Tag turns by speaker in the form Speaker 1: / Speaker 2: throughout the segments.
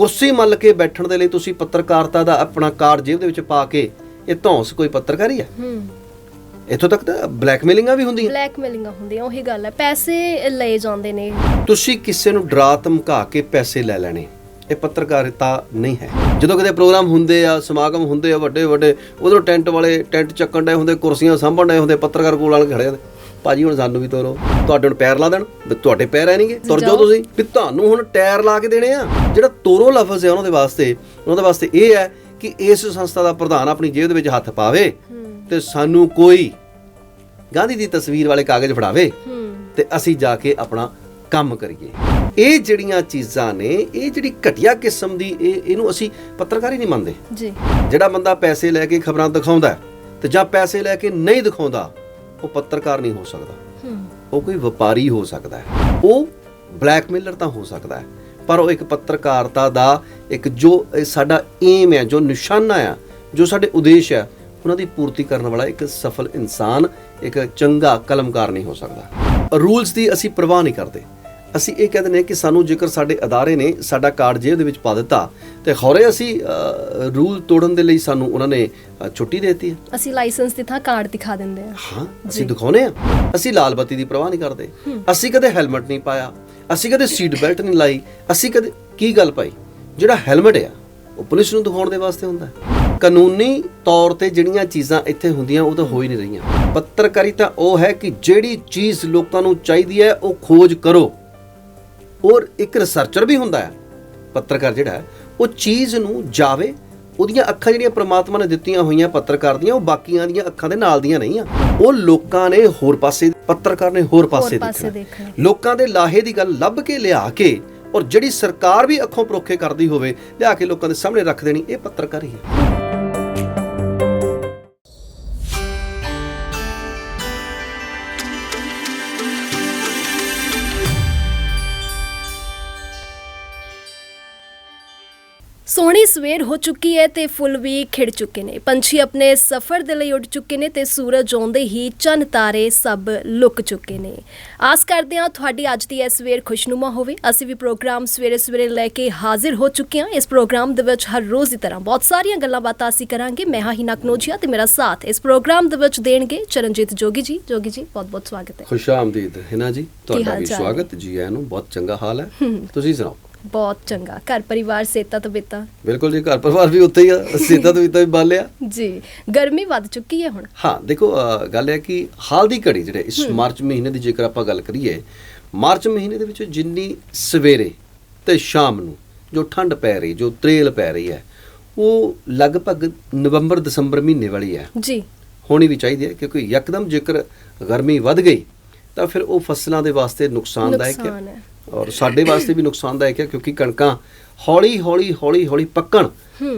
Speaker 1: ਕੁਰਸੀ ਮੱਲ ਕੇ ਬੈਠਣ ਦੇ ਲਈ ਤੁਸੀਂ ਪੱਤਰਕਾਰਤਾ ਦਾ ਆਪਣਾ ਕਾਰਡ ਜੇਬ ਦੇ ਵਿੱਚ ਪਾ ਕੇ ਇਹ ਧੌਂਸ ਕੋਈ ਪੱਤਰਕਾਰੀ ਹੈ
Speaker 2: ਹੂੰ।
Speaker 1: ਇੱਥੋਂ ਤੱਕ ਤਾਂ ਬਲੈਕਮੇਲਿੰਗਾਂ ਵੀ ਹੁੰਦੀਆਂ।
Speaker 2: ਬਲੈਕਮੇਲਿੰਗਾਂ ਹੁੰਦੀਆਂ ਉਹੀ ਗੱਲ ਹੈ। ਪੈਸੇ ਲਏ ਜਾਂਦੇ ਨੇ।
Speaker 1: ਤੁਸੀਂ ਕਿਸੇ ਨੂੰ ਡਰਾ ਧਮਕਾ ਕੇ ਪੈਸੇ ਲੈ ਲੈਣੇ। ਇਹ ਪੱਤਰਕਾਰਿਤਾ ਨਹੀਂ ਹੈ। ਜਦੋਂ ਕਿਤੇ ਪ੍ਰੋਗਰਾਮ ਹੁੰਦੇ ਆ ਸਮਾਗਮ ਹੁੰਦੇ ਆ ਵੱਡੇ ਵੱਡੇ ਉਧਰੋਂ ਟੈਂਟ ਵਾਲੇ ਟੈਂਟ ਚੱਕਣ ਡਏ ਹੁੰਦੇ ਕੁਰਸੀਆਂ ਸਾਂਭਣ ਡਏ ਹੁੰਦੇ ਪੱਤਰਕਾਰ ਕੋਲ ਆਣ ਕੇ ਖੜੇ ਹੁੰਦੇ। ਭਾਜੀ ਹੁਣ ਸਾਨੂੰ ਵੀ ਤੋਰੋ। ਤੁਹਾਡੇ ਹੁਣ ਪੈਰ ਲਾ ਦੇਣ ਵੀ ਤੁਹਾਡੇ ਪੈਰ ਹੈ ਨਹੀਂਗੇ। ਤੁਰ ਜਾਓ ਤੁਸੀਂ। ਵੀ ਤੁਹਾਨੂੰ ਹੁਣ ਟਾਇਰ ਲਾ ਕੇ ਦੇਣੇ ਆ। ਜਿਹੜਾ ਤੋਰੋ ਲਫ਼ਜ਼ ਹੈ ਉਹਨਾਂ ਦੇ ਵਾਸਤੇ ਉਹਨਾਂ ਦੇ ਵਾਸਤੇ ਇਹ ਹੈ ਕਿ ਇਸ ਸੰਸਥਾ ਦਾ ਪ੍ਰਧਾਨ ਆਪਣੀ ਜੇਬ ਦੇ ਵਿੱਚ ਹੱਥ ਪਾਵੇ ਤੇ ਸਾਨੂੰ ਕੋਈ ਗਾਂਧੀ ਦੀ ਤਸਵੀਰ ਵਾਲੇ ਕਾਗਜ਼ ਫੜਾਵੇ ਤੇ ਅਸੀਂ ਜਾ ਕੇ ਆਪਣਾ ਕੰਮ ਕਰੀਏ। ਇਹ ਜਿਹੜੀਆਂ ਚੀਜ਼ਾਂ ਨੇ ਇਹ ਜਿਹੜੀ ਘਟੀਆ ਕਿਸਮ ਦੀ ਇਹ ਇਹਨੂੰ ਅਸੀਂ ਪੱਤਰਕਾਰੀ ਨਹੀਂ ਮੰਨਦੇ।
Speaker 2: ਜੀ।
Speaker 1: ਜਿਹੜਾ ਬੰਦਾ ਪੈਸੇ ਲੈ ਕੇ ਖਬਰਾਂ ਦਿਖਾਉਂਦਾ ਤੇ ਜਾਂ ਪੈਸੇ ਲੈ ਕੇ ਨਹੀਂ ਦਿਖਾਉਂਦਾ ਉਹ ਪੱਤਰਕਾਰ ਨਹੀਂ ਹੋ ਸਕਦਾ।
Speaker 2: ਹੂੰ।
Speaker 1: ਉਹ ਕੋਈ ਵਪਾਰੀ ਹੋ ਸਕਦਾ ਹੈ। ਉਹ ਬਲੈਕਮੇਲਰ ਤਾਂ ਹੋ ਸਕਦਾ ਹੈ। ਪਰ ਉਹ ਇੱਕ ਪੱਤਰਕਾਰਤਾ ਦਾ ਇੱਕ ਜੋ ਸਾਡਾ ਏਮ ਹੈ ਜੋ ਨਿਸ਼ਾਨਾ ਆ ਜੋ ਸਾਡੇ ਉਦੇਸ਼ ਹੈ ਉਹਨਾਂ ਦੀ ਪੂਰਤੀ ਕਰਨ ਵਾਲਾ ਇੱਕ ਸਫਲ ਇਨਸਾਨ ਇੱਕ ਚੰਗਾ ਕਲਮਕਾਰ ਨਹੀਂ ਹੋ ਸਕਦਾ। ਰੂਲਸ ਦੀ ਅਸੀਂ ਪਰਵਾਹ ਨਹੀਂ ਕਰਦੇ। ਅਸੀਂ ਇਹ ਕਹਿੰਦੇ ਨੇ ਕਿ ਸਾਨੂੰ ਜੇਕਰ ਸਾਡੇ ਅਦਾਰੇ ਨੇ ਸਾਡਾ ਕਾਰਡ ਜੇਬ ਦੇ ਵਿੱਚ ਪਾ ਦਿੱਤਾ ਤੇ ਖੌਰੇ ਅਸੀਂ ਰੂਲ ਤੋੜਨ ਦੇ ਲਈ ਸਾਨੂੰ ਉਹਨਾਂ ਨੇ ਛੁੱਟੀ ਦੇ ਦਿੱਤੀ ਹੈ।
Speaker 2: ਅਸੀਂ ਲਾਇਸੈਂਸ ਦੀ ਥਾਂ ਕਾਰਡ ਦਿਖਾ ਦਿੰਦੇ ਆ
Speaker 1: ਹਾਂ ਅਸੀਂ ਦਿਖਾਉਨੇ ਆ ਅਸੀਂ ਲਾਲ ਬੱਤੀ ਦੀ ਪਰਵਾਹ ਨਹੀਂ ਕਰਦੇ। ਅਸੀਂ ਕਦੇ ਹੈਲਮਟ ਨਹੀਂ ਪਾਇਆ। ਅਸੀਂ ਕਦੇ ਸੀਟ ਬੈਲਟ ਨਹੀਂ ਲਾਈ। ਅਸੀਂ ਕਦੇ ਕੀ ਗੱਲ ਪਾਈ ਜਿਹੜਾ ਹੈਲਮਟ ਆ ਉਹ ਪੁਲਿਸ ਨੂੰ ਦਿਖਾਉਣ ਦੇ ਵਾਸਤੇ ਹੁੰਦਾ ਹੈ। ਕਾਨੂੰਨੀ ਤੌਰ ਤੇ ਜਿਹੜੀਆਂ ਚੀਜ਼ਾਂ ਇੱਥੇ ਹੁੰਦੀਆਂ ਉਹ ਤਾਂ ਹੋ ਹੀ ਨਹੀਂ ਰਹੀਆਂ। ਪੱਤਰਕਾਰੀਤਾ ਉਹ ਹੈ ਕਿ ਜਿਹੜੀ ਚੀਜ਼ ਲੋਕਾਂ ਨੂੰ ਚਾਹੀਦੀ ਹੈ ਉਹ ਖੋਜ ਕਰੋ। ਔਰ ਇੱਕ ਰਿਸਰਚਰ ਵੀ ਹੁੰਦਾ ਹੈ ਪੱਤਰਕਾਰ ਜਿਹੜਾ ਉਹ ਚੀਜ਼ ਨੂੰ ਜਾਵੇ ਉਹਦੀਆਂ ਅੱਖਾਂ ਜਿਹੜੀਆਂ ਪ੍ਰਮਾਤਮਾ ਨੇ ਦਿੱਤੀਆਂ ਹੋਈਆਂ ਪੱਤਰਕਾਰ ਦੀਆਂ ਉਹ ਬਾਕੀਆਂ ਦੀਆਂ ਅੱਖਾਂ ਦੇ ਨਾਲ ਦੀਆਂ ਨਹੀਂ ਆ। ਉਹ ਲੋਕਾਂ ਨੇ ਹੋਰ ਪਾਸੇ ਪੱਤਰਕਾਰ ਨੇ ਹੋਰ ਪਾਸੇ ਦੇਖਣਾ। ਲੋਕਾਂ ਦੇ ਲਾਹੇ ਦੀ ਗੱਲ ਲੱਭ ਕੇ ਲਿਆ ਕੇ ਔਰ ਜਿਹੜੀ ਸਰਕਾਰ ਵੀ ਅੱਖੋਂ ਪਰੋਖੇ ਕਰਦੀ ਹੋਵੇ ਲਿਆ ਕੇ ਲੋਕਾਂ ਦੇ ਸਾਹਮਣੇ ਰੱਖ ਦੇਣੀ ਇਹ ਪੱਤਰਕਾਰੀ ਹੈ।
Speaker 2: ਸੋਹਣੀ ਸਵੇਰ ਹੋ ਚੁੱਕੀ ਹੈ ਤੇ ਫੁੱਲ ਵੀ ਖਿੜ ਚੁੱਕੇ ਨੇ। ਪੰਛੀ ਆਪਣੇ ਸਫ਼ਰ ਦੇ ਲਈ ਉੱਡ ਚੁੱਕੇ ਨੇ ਤੇ ਸੂਰਜ ਆਉਂਦੇ ਹੀ ਚੰਨ ਤਾਰੇ ਸਭ ਲੁਕ ਚੁੱਕੇ ਨੇ। ਆਸ ਕਰਦੇ ਹਾਂ ਤੁਹਾਡੀ ਅੱਜ ਦੀ ਇਹ ਸਵੇਰ ਖੁਸ਼ਨੁਮਾ ਹੋਵੇ। ਅਸੀਂ ਵੀ ਪ੍ਰੋਗਰਾਮ ਸਵੇਰੇ ਸਵੇਰੇ ਲੈ ਕੇ ਹਾਜ਼ਰ ਹੋ ਚੁੱਕੇ ਹਾਂ। ਇਸ ਪ੍ਰੋਗਰਾਮ ਦੇ ਵਿੱਚ ਹਰ ਰੋਜ਼ ਦੀ ਤਰ੍ਹਾਂ ਬਹੁਤ ਸਾਰੀਆਂ ਗੱਲਾਂ ਬਾਤਾਂ ਅਸੀਂ ਕਰਾਂਗੇ। ਮੈਂ ਹਾਂ ਹਿਨਾ ਕਨੋਜੀਆ ਤੇ ਮੇਰਾ ਸਾਥ ਇਸ ਪ੍ਰੋਗਰਾਮ ਦੇ ਵਿੱਚ ਦੇਣਗੇ ਚਰਨਜੀਤ ਜੋਗੀ ਜੀ। ਜੋਗੀ ਜੀ ਬਹੁਤ ਬਹੁਤ ਸਵਾਗਤ ਹੈ।
Speaker 1: ਖੁਸ਼ ਆਮਦੀਦ। ਹਿਨਾ ਜੀ ਤੁਹਾਡਾ ਵੀ? ਸਵਾਗਤ। ਜੀ ਆਇਆਂ ਨੂੰ ਬਹੁਤ ਚੰਗਾ ਹਾਲ ਹੈ। ਤੁਸੀਂ ਸੁਣਾਓ।
Speaker 2: ਬਹੁਤ ਚੰਗਾ। ਘਰ ਪਰਿਵਾਰ ਸੇਤਾ ਤਬੀਤਾ
Speaker 1: ਬਿਲਕੁਲ ਜੀ ਘਰ ਪਰਿਵਾਰ ਵੀ ਉੱਥੇ ਹੀ ਆ। ਸੀਤਾ ਤੋਂ ਵੀ ਬਾਲਿਆ
Speaker 2: ਜੀ ਗਰਮੀ ਵੱਧ ਚੁੱਕੀ ਹੈ ਹੁਣ।
Speaker 1: ਹਾਂ ਦੇਖੋ ਗੱਲ ਹੈ ਕਿ ਹਾਲ ਦੀ ਘੜੀ ਜਿਹੜੇ ਇਸ ਮਾਰਚ ਮਹੀਨੇ ਦੀ ਜੇਕਰ ਆਪਾਂ ਗੱਲ ਕਰੀਏ ਮਾਰਚ ਮਹੀਨੇ ਦੇ ਵਿੱਚ ਜਿੰਨੀ ਸਵੇਰੇ ਤੇ ਸ਼ਾਮ ਨੂੰ ਜੋ ਠੰਡ ਪੈ ਰਹੀ ਜੋ ਤਰੇਲ ਪੈ ਰਹੀ ਹੈ ਉਹ ਲਗਭਗ ਨਵੰਬਰ ਦਸੰਬਰ ਮਹੀਨੇ ਵਾਲੀ ਹੈ।
Speaker 2: ਜੀ।
Speaker 1: ਹੋਣੀ ਵੀ ਚਾਹੀਦੀ ਹੈ ਕਿਉਂਕਿ ਯਕਦਮ ਜੇਕਰ ਗਰਮੀ ਵੱਧ ਗਈ ਤਾਂ ਫਿਰ ਉਹ ਫਸਲਾਂ ਦੇ ਵਾਸਤੇ ਨੁਕਸਾਨਦਾਇਕ
Speaker 2: ਨੁਕਸਾਨ
Speaker 1: ਹੈ
Speaker 2: ਹੈ।
Speaker 1: ਔਰ ਸਾਡੇ ਵਾਸਤੇ ਵੀ ਨੁਕਸਾਨਦਾਇਕ ਹੈ ਕਿਉਂਕਿ ਕਣਕਾਂ ਹੌਲੀ ਹੌਲੀ ਹੌਲੀ ਹੌਲੀ ਪੱਕਣ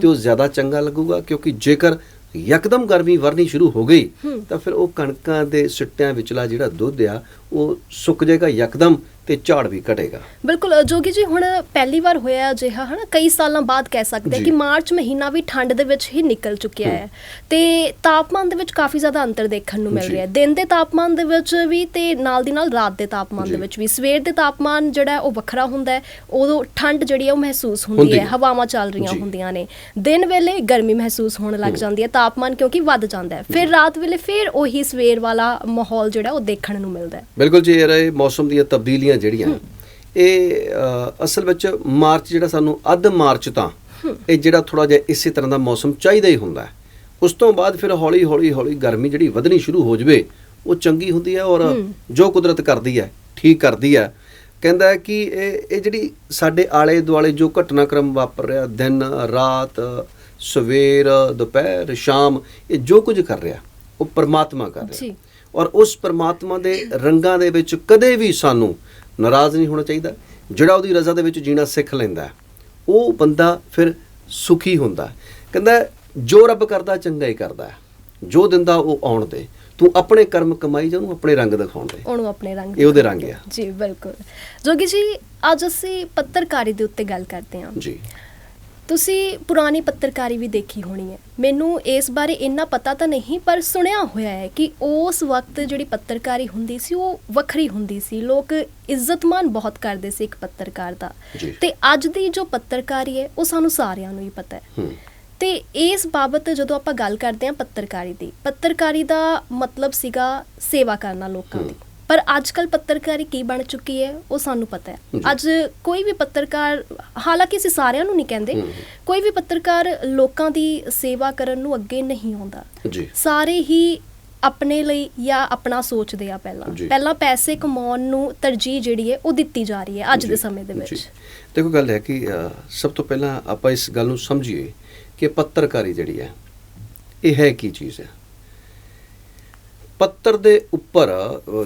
Speaker 1: ਤੇ ਉਹ ਜ਼ਿਆਦਾ ਚੰਗਾ ਲੱਗੂਗਾ ਕਿਉਂਕਿ ਜੇਕਰ ਯਕਦਮ ਗਰਮੀ ਵਰਨੀ ਸ਼ੁਰੂ ਹੋ ਗਈ ਤਾਂ ਫਿਰ ਉਹ ਕਣਕਾਂ ਦੇ ਸਿੱਟਿਆਂ ਵਿਚਲਾ ਜਿਹੜਾ ਦੁੱਧ ਆ ਉਹ ਸੁੱਕ ਜਾਏਗਾ ਯਕਦਮ। ਤੇ ਝਾੜ ਵੀ ਘਟੇਗਾ।
Speaker 2: ਬਿਲਕੁਲ ਜੋਗੀ ਜੀ ਹੁਣ ਪਹਿਲੀ ਵਾਰ ਹੋਇਆ ਅਜਿਹਾ ਹਨਾ? ਕਈ ਸਾਲਾਂ ਬਾਅਦ ਕਹਿ ਸਕਦੇ ਹਾਂ। ਕਿ ਮਾਰਚ ਮਹੀਨਾ ਵੀ ਠੰਡ ਦੇ ਵਿੱਚ ਹੀ ਨਿਕਲ ਚੁੱਕਿਆ ਹੈ। ਤੇ ਤਾਪਮਾਨ ਦੇ ਵਿੱਚ ਕਾਫੀ ਜ਼ਿਆਦਾ ਅੰਤਰ ਦੇਖਣ ਨੂੰ ਮਿਲ। ਰਿਹਾ ਹੈ। ਦਿਨ ਦੇ ਤਾਪਮਾਨ ਦੇ ਵਿੱਚ ਵੀ ਤੇ ਨਾਲ ਦੀ ਨਾਲ ਰਾਤ ਦੇ ਤਾਪਮਾਨ ਦੇ। ਵਿੱਚ ਵੀ। ਸਵੇਰ ਦੇ ਤਾਪਮਾਨ ਜਿਹੜਾ ਉਹ ਵੱਖਰਾ ਹੁੰਦਾ ਹੈ। ਉਦੋਂ ਠੰਡ ਜਿਹੜੀ ਹੈ ਉਹ ਮਹਿਸੂਸ ਹੁੰਦੀ ਹੈ। ਹਵਾਵਾਂ ਚੱਲ ਰਹੀਆਂ। ਹੁੰਦੀਆਂ ਨੇ। ਦਿਨ ਵੇਲੇ ਗਰਮੀ ਮਹਿਸੂਸ ਹੋਣ ਲੱਗ ਜਾਂਦੀ ਹੈ। ਤਾਪਮਾਨ ਕਿਉਂਕਿ ਵੱਧ ਜਾਂਦਾ ਹੈ। ਫਿਰ ਰਾਤ ਵੇਲੇ ਫਿਰ ਉਹੀ ਸਵੇਰ ਵਾਲਾ ਮਾਹੌਲ ਜਿਹੜਾ ਉਹ ਦੇਖਣ ਨੂੰ ਮਿਲਦਾ ਹੈ।
Speaker 1: ਬਿਲਕੁਲ ਜੀ ਇਹ ਰਹੇ ਮੌਸਮ ਦੀਆਂ ਤਬਦੀਲੀਆਂ ਜਿਹੜੀਆਂ ਇਹ ਅਸਲ ਵਿੱਚ ਮਾਰਚ ਜਿਹੜਾ ਸਾਨੂੰ ਅੱਧ ਮਾਰਚ ਤਾਂ ਇਹ ਜਿਹੜਾ ਥੋੜਾ ਜਿਹਾ ਇਸੇ ਤਰ੍ਹਾਂ ਦਾ ਮੌਸਮ ਚਾਹੀਦਾ ਹੀ ਹੁੰਦਾ ਹੈ। ਉਸ ਤੋਂ ਬਾਅਦ ਫਿਰ ਹੌਲੀ ਹੌਲੀ ਹੌਲੀ ਗਰਮੀ ਜਿਹੜੀ ਵਧਣੀ ਸ਼ੁਰੂ ਹੋ ਜਵੇ ਉਹ ਚੰਗੀ ਹੁੰਦੀ ਹੈ ਔਰ ਜੋ ਕੁਦਰਤ ਕਰਦੀ ਹੈ ਠੀਕ ਕਰਦੀ ਹੈ। ਕਹਿੰਦਾ ਹੈ ਕਿ ਇਹ ਇਹ ਜਿਹੜੀ ਸਾਡੇ ਆਲੇ ਦੁਆਲੇ ਜੋ ਘਟਨਾਕ੍ਰਮ ਵਾਪਰ ਰਿਹਾ ਦਿਨ ਰਾਤ ਸਵੇਰ ਦੁਪਹਿਰ ਸ਼ਾਮ ਇਹ ਜੋ ਕੁਝ ਕਰ ਰਿਹਾ ਉਹ ਪਰਮਾਤਮਾ ਕਰ ਰਿਹਾ। ਔਰ ਉਸ ਪਰਮਾਤਮਾ ਦੇ ਰੰਗਾਂ ਦੇ ਵਿੱਚ ਕਦੇ ਵੀ ਸਾਨੂੰ ਨਾਰਾਜ਼ ਨਹੀਂ ਹੋਣਾ ਚਾਹੀਦਾ। ਜਿਹੜਾ ਉਹਦੀ ਰਜ਼ਾ ਦੇ ਵਿੱਚ ਜੀਣਾ ਸਿੱਖ ਲੈਂਦਾ ਉਹ ਬੰਦਾ ਫਿਰ ਸੁਖੀ ਹੁੰਦਾ। ਕਹਿੰਦਾ ਜੋ ਰੱਬ ਕਰਦਾ ਚੰਗਾ ਹੀ ਕਰਦਾ ਹੈ। ਜੋ ਦਿੰਦਾ ਉਹ ਆਉਣ ਦੇ। ਤੂੰ ਆਪਣੇ ਕਰਮ ਕਮਾਈ ਜਾ ਉਹਨੂੰ ਆਪਣੇ ਰੰਗ ਦਿਖਾਉਣ ਦੇ।
Speaker 2: ਉਹਨੂੰ ਆਪਣੇ ਰੰਗ
Speaker 1: ਇਹ ਉਹਦੇ ਰੰਗ ਆ।
Speaker 2: ਜੀ ਬਿਲਕੁਲ। ਜੋਗੀ ਜੀ ਅੱਜ ਅਸੀਂ ਪੱਤਰਕਾਰੀ ਦੇ ਉੱਤੇ ਗੱਲ ਕਰਦੇ ਹਾਂ।
Speaker 1: ਜੀ।
Speaker 2: ਤੁਸੀਂ ਪੁਰਾਣੀ ਪੱਤਰਕਾਰੀ ਵੀ ਦੇਖੀ ਹੋਣੀ ਹੈ। ਮੈਨੂੰ ਇਸ ਬਾਰੇ ਇੰਨਾ ਪਤਾ ਤਾਂ ਨਹੀਂ ਪਰ ਸੁਣਿਆ ਹੋਇਆ ਹੈ ਕਿ ਉਸ ਵਕਤ ਜਿਹੜੀ ਪੱਤਰਕਾਰੀ ਹੁੰਦੀ ਸੀ ਉਹ ਵੱਖਰੀ ਹੁੰਦੀ ਸੀ। ਲੋਕ ਇੱਜ਼ਤਮਾਨ ਬਹੁਤ ਕਰਦੇ ਸੀ ਇੱਕ ਪੱਤਰਕਾਰ ਦਾ। ਤੇ ਅੱਜ ਦੀ ਜੋ ਪੱਤਰਕਾਰੀ ਹੈ ਉਹ ਸਾਨੂੰ ਸਾਰਿਆਂ ਨੂੰ ਹੀ ਪਤਾ ਹੈ।
Speaker 1: ਹੂੰ।
Speaker 2: ਤੇ ਇਸ ਬਾਬਤ ਜਦੋਂ ਆਪਾਂ ਗੱਲ ਕਰਦੇ ਹਾਂ ਪੱਤਰਕਾਰੀ ਦੀ ਪੱਤਰਕਾਰੀ ਦਾ ਮਤਲਬ ਸੀਗਾ ਸੇਵਾ ਕਰਨਾ ਲੋਕਾਂ ਦੀ। ਪਰ ਅੱਜ ਕੱਲ ਪੱਤਰਕਾਰੀ ਕੀ ਬਣ ਚੁੱਕੀ ਹੈ ਉਹ ਸਾਨੂੰ ਪਤਾ ਹੈ। ਅੱਜ ਕੋਈ ਵੀ ਪੱਤਰਕਾਰ ਹਾਲਾਂਕਿ ਅਸੀਂ ਸਾਰਿਆਂ ਨੂੰ ਨਹੀਂ ਕਹਿੰਦੇ। ਕੋਈ ਵੀ ਪੱਤਰਕਾਰ ਲੋਕਾਂ ਦੀ ਸੇਵਾ ਕਰਨ ਨੂੰ ਅੱਗੇ ਨਹੀਂ ਆਉਂਦਾ
Speaker 1: ਜੀ
Speaker 2: ਸਾਰੇ ਹੀ ਆਪਣੇ ਲਈ ਜਾਂ ਆਪਣਾ ਸੋਚਦੇ ਆ ਪਹਿਲਾਂ। ਪਹਿਲਾਂ ਪੈਸੇ ਕਮਾਉਣ ਨੂੰ ਤਰਜੀਹ ਜਿਹੜੀ ਹੈ ਉਹ ਦਿੱਤੀ ਜਾ ਰਹੀ ਹੈ ਅੱਜ ਦੇ ਸਮੇਂ ਦੇ। ਵਿੱਚ
Speaker 1: ਦੇਖੋ ਗੱਲ ਹੈ ਕਿ ਸਭ ਤੋਂ ਪਹਿਲਾਂ ਆਪਾਂ ਇਸ ਗੱਲ ਨੂੰ ਸਮਝੀਏ ਕਿ ਪੱਤਰਕਾਰੀ ਜਿਹੜੀ ਹੈ ਇਹ ਹੈ ਕੀ ਚੀਜ਼ ਹੈ ਪੱਤਰ ਦੇ ਉੱਪਰ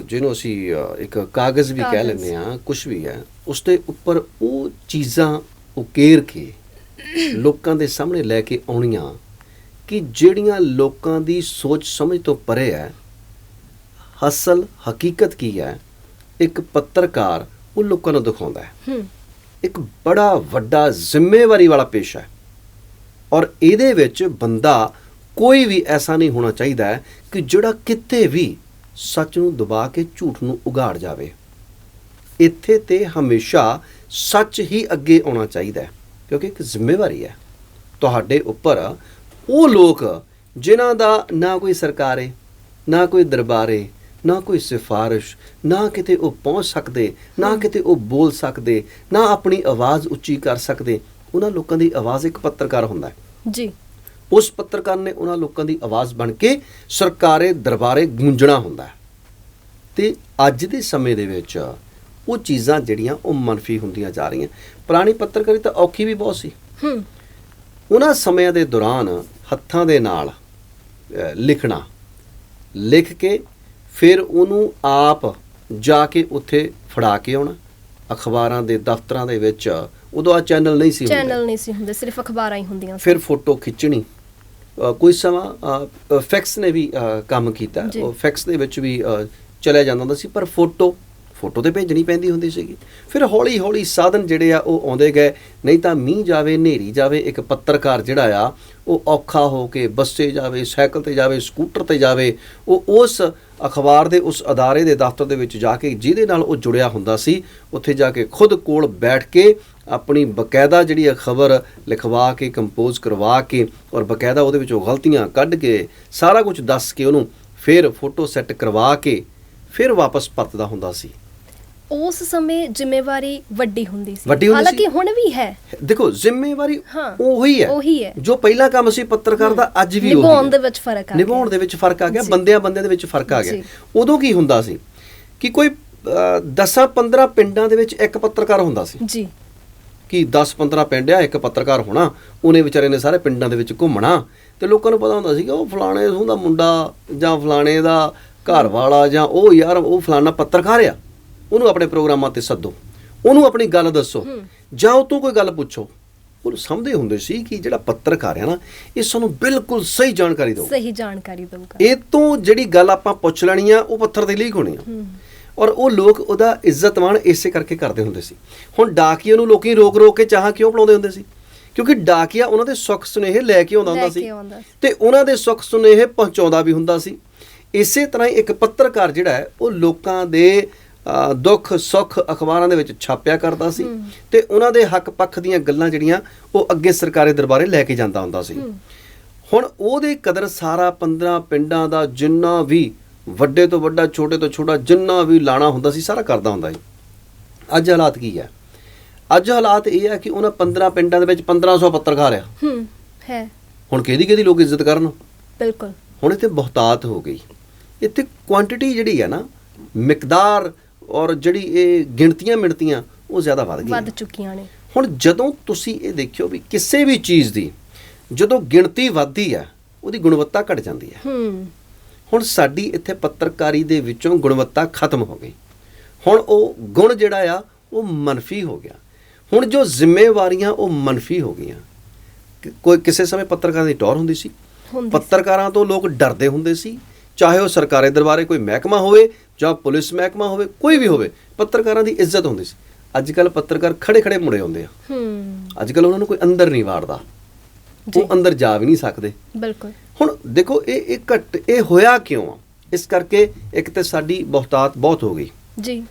Speaker 1: ਜਿਹਨੂੰ ਅਸੀਂ ਇੱਕ ਕਾਗਜ਼ ਵੀ ਕਹਿ। ਲੈਂਦੇ ਆ ਕੁਝ ਵੀ ਹੈ ਉਸ ਦੇ ਉੱਪਰ ਉਹ ਚੀਜ਼ਾਂ ਉਕੇਰ ਕੇ ਲੋਕਾਂ ਦੇ ਸਾਹਮਣੇ ਲੈ ਕੇ ਆਉਣੀਆਂ ਕਿ ਜਿਹੜੀਆਂ ਲੋਕਾਂ ਦੀ ਸੋਚ ਸਮਝ ਤੋਂ ਪਰੇ ਹੈ ਅਸਲ ਹਕੀਕਤ ਕੀ ਹੈ ਇੱਕ ਪੱਤਰਕਾਰ ਉਹ ਲੋਕਾਂ ਨੂੰ ਦਿਖਾਉਂਦਾ ਹੂੰ। ਇੱਕ ਬੜਾ ਵੱਡਾ ਜ਼ਿੰਮੇਵਾਰੀ ਵਾਲਾ ਪੇਸ਼ਾ ਹੈ। ਔਰ ਇਹਦੇ ਵਿੱਚ ਬੰਦਾ ਕੋਈ ਵੀ ਐਸਾ ਨਹੀਂ ਹੋਣਾ ਚਾਹੀਦਾ ਕਿ ਜਿਹੜਾ ਕਿਤੇ ਵੀ ਸੱਚ ਨੂੰ ਦਬਾ ਕੇ ਝੂਠ ਨੂੰ ਉਗਾੜ ਜਾਵੇ। ਇੱਥੇ ਤੇ ਹਮੇਸ਼ਾ ਸੱਚ ਹੀ ਅੱਗੇ ਆਉਣਾ ਚਾਹੀਦਾ ਹੈ ਕਿਉਂਕਿ ਇੱਕ ਜ਼ਿੰਮੇਵਾਰੀ ਹੈ। ਤੁਹਾਡੇ ਉੱਪਰ ਉਹ ਲੋਕ ਜਿਨ੍ਹਾਂ ਦਾ ਨਾ ਕੋਈ ਸਰਕਾਰ ਹੈ ਨਾ ਕੋਈ ਦਰਬਾਰ ਹੈ ਨਾ ਕੋਈ ਸਿਫਾਰਿਸ਼ ਨਾ ਕਿਤੇ ਉਹ ਪਹੁੰਚ ਸਕਦੇ ਨਾ ਕਿਤੇ ਉਹ ਬੋਲ ਸਕਦੇ ਨਾ ਆਪਣੀ ਆਵਾਜ਼ ਉੱਚੀ ਕਰ ਸਕਦੇ ਉਹਨਾਂ ਲੋਕਾਂ ਦੀ ਆਵਾਜ਼ ਇੱਕ ਪੱਤਰਕਾਰ ਹੁੰਦਾ ਹੈ।
Speaker 2: ਜੀ।
Speaker 1: ਉਸ ਪੱਤਰਕਾਰ ਨੇ ਉਹਨਾਂ ਲੋਕਾਂ ਦੀ ਆਵਾਜ਼ ਬਣ ਕੇ ਸਰਕਾਰੇ ਦਰਬਾਰੇ ਗੂੰਜਣਾ ਹੁੰਦਾ ਤੇ ਅੱਜ ਦੇ ਸਮੇਂ ਦੇ ਵਿੱਚ ਉਹ ਚੀਜ਼ਾਂ ਜਿਹੜੀਆਂ ਉਹ ਮਨਫੀ ਹੁੰਦੀਆਂ ਜਾ ਰਹੀਆਂ। ਪੁਰਾਣੀ ਪੱਤਰਕਾਰੀ ਤਾਂ ਔਖੀ ਵੀ ਬਹੁਤ ਸੀ।
Speaker 2: ਹੂੰ।
Speaker 1: ਉਹਨਾਂ ਸਮਿਆਂ ਦੇ ਦੌਰਾਨ ਹੱਥਾਂ ਦੇ ਨਾਲ ਲਿਖਣਾ ਲਿਖ ਕੇ ਫਿਰ ਉਹਨੂੰ ਆਪ ਜਾ ਕੇ ਉੱਥੇ ਫੜਾ ਕੇ ਆਉਣਾ। ਅਖਬਾਰਾਂ ਦੇ ਦਫ਼ਤਰਾਂ ਦੇ ਵਿੱਚ ਉਦੋਂ ਆ ਚੈਨਲ ਨਹੀਂ ਸੀ ਹੁੰਦੇ।
Speaker 2: ਚੈਨਲ ਨਹੀਂ ਸੀ ਹੁੰਦੇ ਸਿਰਫ ਅਖਬਾਰਾਂ ਹੀ ਹੁੰਦੀਆਂ ਸੀ।
Speaker 1: ਫਿਰ ਫੋਟੋ ਖਿੱਚਣੀ ਕੋਈ ਸਮਾਂ ਫੈਕਸ ਨੇ ਵੀ ਕੰਮ ਕੀਤਾ। ਉਹ ਫੈਕਸ ਦੇ ਵਿੱਚ ਵੀ ਚਲਿਆ ਜਾਂਦਾ ਹੁੰਦਾ ਸੀ ਪਰ ਫੋਟੋ ਫੋਟੋ ਤੇ ਭੇਜਣੀ ਪੈਂਦੀ ਹੁੰਦੀ ਸੀਗੀ। ਫਿਰ ਹੌਲੀ ਹੌਲੀ ਸਾਧਨ ਜਿਹੜੇ ਆ ਉਹ ਆਉਂਦੇ ਗਏ। ਨਹੀਂ ਤਾਂ ਮੀਂਹ ਜਾਵੇ ਹਨੇਰੀ ਜਾਵੇ ਇੱਕ ਪੱਤਰਕਾਰ ਜਿਹੜਾ ਆ ਉਹ ਔਖਾ ਹੋ ਕੇ ਬੱਸੇ ਜਾਵੇ ਸਾਈਕਲ ਤੇ ਜਾਵੇ ਸਕੂਟਰ ਤੇ ਜਾਵੇ ਉਹ ਉਸ ਅਖਬਾਰ ਦੇ ਉਸ ਅਦਾਰੇ ਦੇ ਦਫ਼ਤਰ ਦੇ ਵਿੱਚ ਜਾ ਕੇ ਜਿਹਦੇ ਨਾਲ ਉਹ ਜੁੜਿਆ ਹੁੰਦਾ ਸੀ ਉੱਥੇ ਜਾ ਕੇ ਖੁਦ ਕੋਲ ਬੈਠ ਕੇ ਆਪਣੀ ਬਕਾਇਦਾ ਜਿਹੜੀ ਖਬਰ ਲਿਖਵਾ ਕੇ ਕੰਪੋਜ਼ ਕਰਵਾ ਕੇ ਔਰ ਬਕਾਇਦਾ ਉਹਦੇ ਵਿੱਚੋਂ ਗਲਤੀਆਂ ਕੱਢ ਕੇ ਸਾਰਾ ਕੁਝ ਦੱਸ ਕੇ ਉਹਨੂੰ ਫਿਰ ਫੋਟੋ ਸੈੱਟ ਕਰਵਾ ਕੇ ਫਿਰ ਵਾਪਸ ਪਰਤਦਾ ਹੁੰਦਾ ਸੀ
Speaker 2: ਉਸ ਸਮੇਂ ਜ਼ਿੰਮੇਵਾਰੀ ਵੱਡੀ ਹੁੰਦੀ ਸੀ। ਹਾਲਾਂਕਿ ਹੁਣ ਵੀ ਹੈ
Speaker 1: ਦੇਖੋ ਜ਼ਿੰਮੇਵਾਰੀ ਉਹੀ ਹੈ
Speaker 2: ਉਹੀ ਹੈ। ਜੋ
Speaker 1: ਪਹਿਲਾ ਕੰਮ ਸੀ ਪੱਤਰਕਾਰ ਦਾ ਅੱਜ ਵੀ ਉਹੀ
Speaker 2: ਨਿਭਾਉਣ। ਦੇ ਵਿੱਚ ਫ਼ਰਕ ਆ ਗਿਆ।
Speaker 1: ਨਿਭਾਉਣ ਦੇ ਵਿੱਚ ਫ਼ਰਕ ਆ ਗਿਆ। ਬੰਦਿਆਂ ਬੰਦਿਆਂ ਦੇ ਵਿੱਚ ਫ਼ਰਕ ਆ ਗਿਆ। ਉਦੋਂ ਕੀ ਹੁੰਦਾ ਸੀ ਕਿ ਕੋਈ 10 15 ਪਿੰਡਾਂ ਦੇ ਵਿੱਚ ਇੱਕ ਪੱਤਰਕਾਰ ਹੁੰਦਾ ਸੀ
Speaker 2: ਜੀ
Speaker 1: ਕਿ 10-15 ਪਿੰਡ ਆ ਇੱਕ ਪੱਤਰਕਾਰ ਹੋਣਾ ਉਹਨੇ ਵਿਚਾਰੇ ਨੇ ਸਾਰੇ ਪਿੰਡਾਂ ਦੇ ਵਿੱਚ ਘੁੰਮਣਾ। ਤੇ ਲੋਕਾਂ ਨੂੰ ਪਤਾ ਹੁੰਦਾ ਸੀ ਕਿ ਉਹ ਫਲਾਣੇ ਦਾ ਮੁੰਡਾ ਜਾਂ ਫਲਾਣੇ ਦਾ ਘਰ ਵਾਲਾ ਜਾਂ ਉਹ ਯਾਰ ਉਹ ਫਲਾਣਾ ਪੱਤਰਕਾਰ ਆ। ਉਹਨੂੰ ਆਪਣੇ ਪ੍ਰੋਗਰਾਮਾਂ ਤੇ ਸੱਦੋ। ਉਹਨੂੰ ਆਪਣੀ ਗੱਲ ਦੱਸੋ। ਜਾਂ ਉਹ ਤੋਂ ਕੋਈ ਗੱਲ ਪੁੱਛੋ। ਉਹ ਸਮਝਦੇ ਹੁੰਦੇ ਸੀ ਕਿ ਜਿਹੜਾ ਪੱਤਰਕਾਰ ਆ ਨਾ ਇਹ ਸਾਨੂੰ ਬਿਲਕੁਲ ਸਹੀ ਜਾਣਕਾਰੀ ਦਊ
Speaker 2: ਸਹੀ ਜਾਣਕਾਰੀ ਦਊਗਾ।
Speaker 1: ਇਹ ਤੋਂ ਜਿਹੜੀ ਗੱਲ ਆਪਾਂ ਪੁੱਛ ਲੈਣੀ ਆ ਉਹ ਪੱਥਰ ਤੇ ਲੀਕ ਹੋਣੀ ਆ। ਔਰ ਉਹ ਲੋਕ ਉਹਦਾ ਇੱਜ਼ਤ ਮਾਣ ਇਸੇ ਕਰਕੇ ਕਰਦੇ ਹੁੰਦੇ ਸੀ। ਹੁਣ ਡਾਕੀਏ ਨੂੰ ਲੋਕੀ ਰੋਕ ਰੋਕ ਕੇ ਚਾਹਾਂ ਕਿਉਂ ਪਲਾਉਂਦੇ ਹੁੰਦੇ ਸੀ? ਕਿਉਂਕਿ ਡਾਕੀਆ ਉਹਨਾਂ ਦੇ ਸੁੱਖ ਸੁਨੇਹੇ ਲੈ ਕੇ ਆਉਂਦਾ ਹੁੰਦਾ ਸੀ। ਤੇ ਉਹਨਾਂ ਦੇ ਸੁੱਖ ਸੁਨੇਹੇ ਪਹੁੰਚਾਉਂਦਾ ਵੀ ਹੁੰਦਾ ਸੀ। ਇਸੇ ਤਰ੍ਹਾਂ ਇੱਕ ਪੱਤਰਕਾਰ ਜਿਹੜਾ ਹੈ ਉਹ ਲੋਕਾਂ ਦੇ ਦੁੱਖ ਸੁੱਖ ਅਖਬਾਰਾਂ ਦੇ ਵਿੱਚ ਛਾਪਿਆ ਕਰਦਾ ਸੀ ਤੇ ਉਹਨਾਂ ਦੇ ਹੱਕ ਪੱਖ ਦੀਆਂ ਗੱਲਾਂ ਜਿਹੜੀਆਂ ਉਹ ਅੱਗੇ ਸਰਕਾਰੀ ਦਰਬਾਰੇ ਲੈ ਕੇ ਜਾਂਦਾ ਹੁੰਦਾ ਸੀ। ਹੁਣ ਉਹਦੇ ਕਦਰ ਸਾਰਾ 15 ਪਿੰਡਾਂ ਦਾ ਜਿੰਨਾ ਵੀ ਵੱਡੇ ਤੋਂ ਵੱਡਾ ਛੋਟੇ ਤੋਂ ਛੋਟਾ ਜਿੰਨਾ ਵੀ ਲਾਣਾ ਹੁੰਦਾ ਸੀ ਸਾਰਾ ਕਰਦਾ ਹੁੰਦਾ ਸੀ। ਅੱਜ ਹਾਲਾਤ ਕੀ ਹੈ? ਅੱਜ ਹਾਲਾਤ ਇਹ ਹੈ ਕਿ ਉਹਨਾਂ 15 ਪਿੰਡਾਂ ਦੇ ਵਿੱਚ 1500 ਪੱਤਰਕਾਰ ਆ
Speaker 2: ਹੂੰ ਹੈ।
Speaker 1: ਹੁਣ ਕਿਹਦੀ ਕਿਹਦੀ ਲੋਕ ਇੱਜ਼ਤ ਕਰਨ?
Speaker 2: ਬਿਲਕੁਲ।
Speaker 1: ਹੁਣ ਇੱਥੇ ਬਹੁਤਾਤ ਹੋ ਗਈ। ਇੱਥੇ ਕੁਆਂਟੀਟੀ ਜਿਹੜੀ ਹੈ ਨਾ ਮਿਕਦਾਰ ਔਰ ਜਿਹੜੀ ਇਹ ਗਿਣਤੀਆਂ ਮਿਣਤੀਆਂ ਉਹ ਜ਼ਿਆਦਾ ਵੱਧ ਗਈਆਂ।
Speaker 2: ਵੱਧ ਚੁੱਕੀਆਂ ਨੇ।
Speaker 1: ਹੁਣ ਜਦੋਂ ਤੁਸੀਂ ਇਹ ਦੇਖਿਓ ਵੀ ਕਿਸੇ ਵੀ ਚੀਜ਼ ਦੀ ਜਦੋਂ ਗਿਣਤੀ ਵੱਧਦੀ ਹੈ ਉਹਦੀ ਗੁਣਵੱਤਾ ਘਟ ਜਾਂਦੀ ਹੈ।
Speaker 2: ਹੂੰ।
Speaker 1: ਹੁਣ ਸਾਡੀ ਇੱਥੇ ਪੱਤਰਕਾਰੀ ਦੇ ਵਿੱਚੋਂ ਗੁਣਵੱਤਾ ਖਤਮ ਹੋ ਗਈ। ਹੁਣ ਉਹ ਗੁਣ ਜਿਹੜਾ ਆ ਉਹ ਮਨਫੀ ਹੋ ਗਿਆ। ਹੁਣ ਜੋ ਜ਼ਿੰਮੇਵਾਰੀਆਂ ਉਹ ਮਨਫੀ ਹੋ ਗਈਆਂ। ਕੋਈ ਕਿਸੇ ਸਮੇਂ ਪੱਤਰਕਾਰਾਂ ਦੀ ਟੌਰ ਹੁੰਦੀ ਸੀ। ਪੱਤਰਕਾਰਾਂ ਤੋਂ ਲੋਕ ਡਰਦੇ ਹੁੰਦੇ ਸੀ। ਚਾਹੇ ਉਹ ਸਰਕਾਰੀ ਦਰਬਾਰੇ ਕੋਈ ਮਹਿਕਮਾ ਹੋਵੇ ਜਾਂ ਪੁਲਿਸ ਮਹਿਕਮਾ ਹੋਵੇ ਕੋਈ ਵੀ ਹੋਵੇ ਪੱਤਰਕਾਰਾਂ ਦੀ ਇੱਜ਼ਤ ਹੁੰਦੀ ਸੀ। ਅੱਜ ਕੱਲ ਪੱਤਰਕਾਰ ਖੜੇ ਖੜੇ ਮੁੜੇ ਆਉਂਦੇ ਆ।
Speaker 2: ਹੂੰ।
Speaker 1: ਅੱਜ ਕੱਲ ਉਹਨਾਂ ਨੂੰ ਕੋਈ ਅੰਦਰ ਨਹੀਂ ਵਾੜਦਾ। ਉਹ ਅੰਦਰ ਜਾ ਵੀ ਨਹੀਂ ਸਕਦੇ।
Speaker 2: ਬਿਲਕੁਲ।
Speaker 1: ਹੁਣ ਦੇਖੋ ਇਹ ਇਹ ਘਟ ਇਹ ਹੋਇਆ ਕਿਉਂ ਆ? ਇਸ ਕਰਕੇ ਇੱਕ ਤੇ ਸਾਡੀ ਬਹੁਤਾਤ ਬਹੁਤ ਹੋ ਗਈ।
Speaker 2: ਜੀ।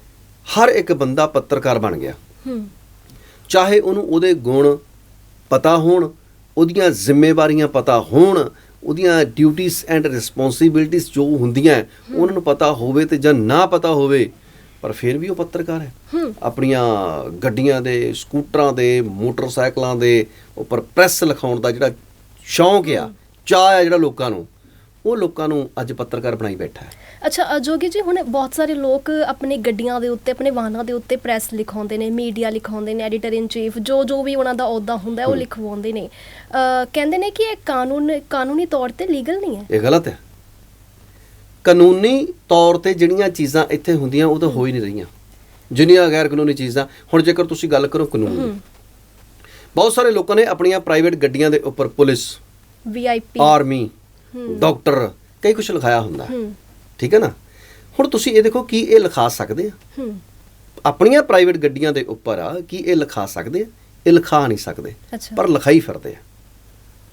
Speaker 1: ਹਰ ਇੱਕ ਬੰਦਾ ਪੱਤਰਕਾਰ ਬਣ ਗਿਆ।
Speaker 2: ਹੂੰ।
Speaker 1: ਚਾਹੇ ਉਹਨੂੰ ਉਹਦੇ ਗੁਣ ਪਤਾ ਹੋਣ ਉਹਦੀਆਂ ਜ਼ਿੰਮੇਵਾਰੀਆਂ ਪਤਾ ਹੋਣ ਉਹਦੀਆਂ ਡਿਊਟੀਆਂ ਐਂਡ ਰਿਸਪੌਂਸਿਬਿਲਟੀਆਂ ਜੋ ਹੁੰਦੀਆਂ ਉਹਨਾਂ ਨੂੰ ਪਤਾ ਹੋਵੇ ਤੇ ਜਾਂ ਨਾ ਪਤਾ ਹੋਵੇ ਪਰ ਫਿਰ ਵੀ ਉਹ ਪੱਤਰਕਾਰ ਹੂੰ। ਆਪਣੀਆਂ ਗੱਡੀਆਂ ਦੇ ਸਕੂਟਰਾਂ ਦੇ ਮੋਟਰਸਾਈਕਲਾਂ ਦੇ ਉੱਪਰ ਪ੍ਰੈਸ ਲਿਖਾਉਣ ਦਾ ਜਿਹੜਾ ਸ਼ੌਂਕ ਆ ਚਾਹ ਆ ਜਿਹੜਾ ਲੋਕਾਂ ਨੂੰ ਉਹ ਲੋਕਾਂ ਨੂੰ ਅੱਜ ਪੱਤਰਕਾਰ ਬਣਾਈ ਬੈਠਾ ਹੈ।
Speaker 2: ਅੱਛਾ ਜੋਗੀ ਜੀ ਹੁਣ ਬਹੁਤ ਸਾਰੇ ਲੋਕ ਆਪਣੀ ਗੱਡੀਆਂ ਦੇ ਉੱਤੇ ਆਪਣੇ ਵਾਹਨਾਂ ਦੇ ਉੱਤੇ ਪ੍ਰੈਸ ਲਿਖਾਉਂਦੇ ਨੇ ਮੀਡੀਆ ਲਿਖਾਉਂਦੇ ਨੇ ਐਡੀਟਰ ਇਨ ਚੀਫ ਜੋ ਜੋ ਵੀ ਉਹਨਾਂ ਦਾ ਅਹੁਦਾ ਹੁੰਦਾ ਹੈ, ਉਹ ਲਿਖਵਾਉਂਦੇ ਨੇ। ਕਹਿੰਦੇ ਨੇ ਕਿ ਇਹ ਕਾਨੂੰਨ ਕਾਨੂੰਨੀ ਤੌਰ ਤੇ ਲੀਗਲ ਨਹੀਂ ਹੈ।
Speaker 1: ਇਹ ਗਲਤ ਹੈ। ਕਾਨੂੰਨੀ ਤੌਰ ਤੇ ਜਿਹੜੀਆਂ ਚੀਜ਼ਾਂ ਇੱਥੇ ਹੁੰਦੀਆਂ ਉਹ ਤਾਂ ਹੋ ਹੀ ਨਹੀਂ ਰਹੀਆਂ। ਜਿੰਨੀਆਂ ਗੈਰ ਕਾਨੂੰਨੀ ਚੀਜ਼ਾਂ ਹੁਣ ਜੇਕਰ ਤੁਸੀਂ ਗੱਲ ਕਰੋ ਕਾਨੂੰਨ ਬਹੁਤ ਸਾਰੇ ਲੋਕਾਂ ਨੇ ਆਪਣੀਆਂ ਪ੍ਰਾਈਵੇਟ ਗੱਡੀਆਂ ਦੇ ਉੱਪਰ ਪੁਲਿਸ
Speaker 2: ਵੀਆਈਪੀ
Speaker 1: ਆਰਮੀ ਡਾਕਟਰ ਕਈ ਕੁਝ ਲਿਖਾਇਆ ਹੁੰਦਾ। ਠੀਕ ਹੈ ਨਾ? ਹੁਣ ਤੁਸੀਂ ਇਹ ਦੇਖੋ ਕੀ ਇਹ ਲਿਖਾ ਸਕਦੇ ਆ। ਆਪਣੀਆਂ ਪ੍ਰਾਈਵੇਟ ਗੱਡੀਆਂ ਦੇ ਉੱਪਰ ਆ ਕੀ ਇਹ ਲਿਖਾ ਸਕਦੇ ਆ? ਇਹ ਲਿਖਾ ਨਹੀਂ ਸਕਦੇ। ਪਰ ਲਿਖਾਈ ਫਿਰਦੇ ਆ।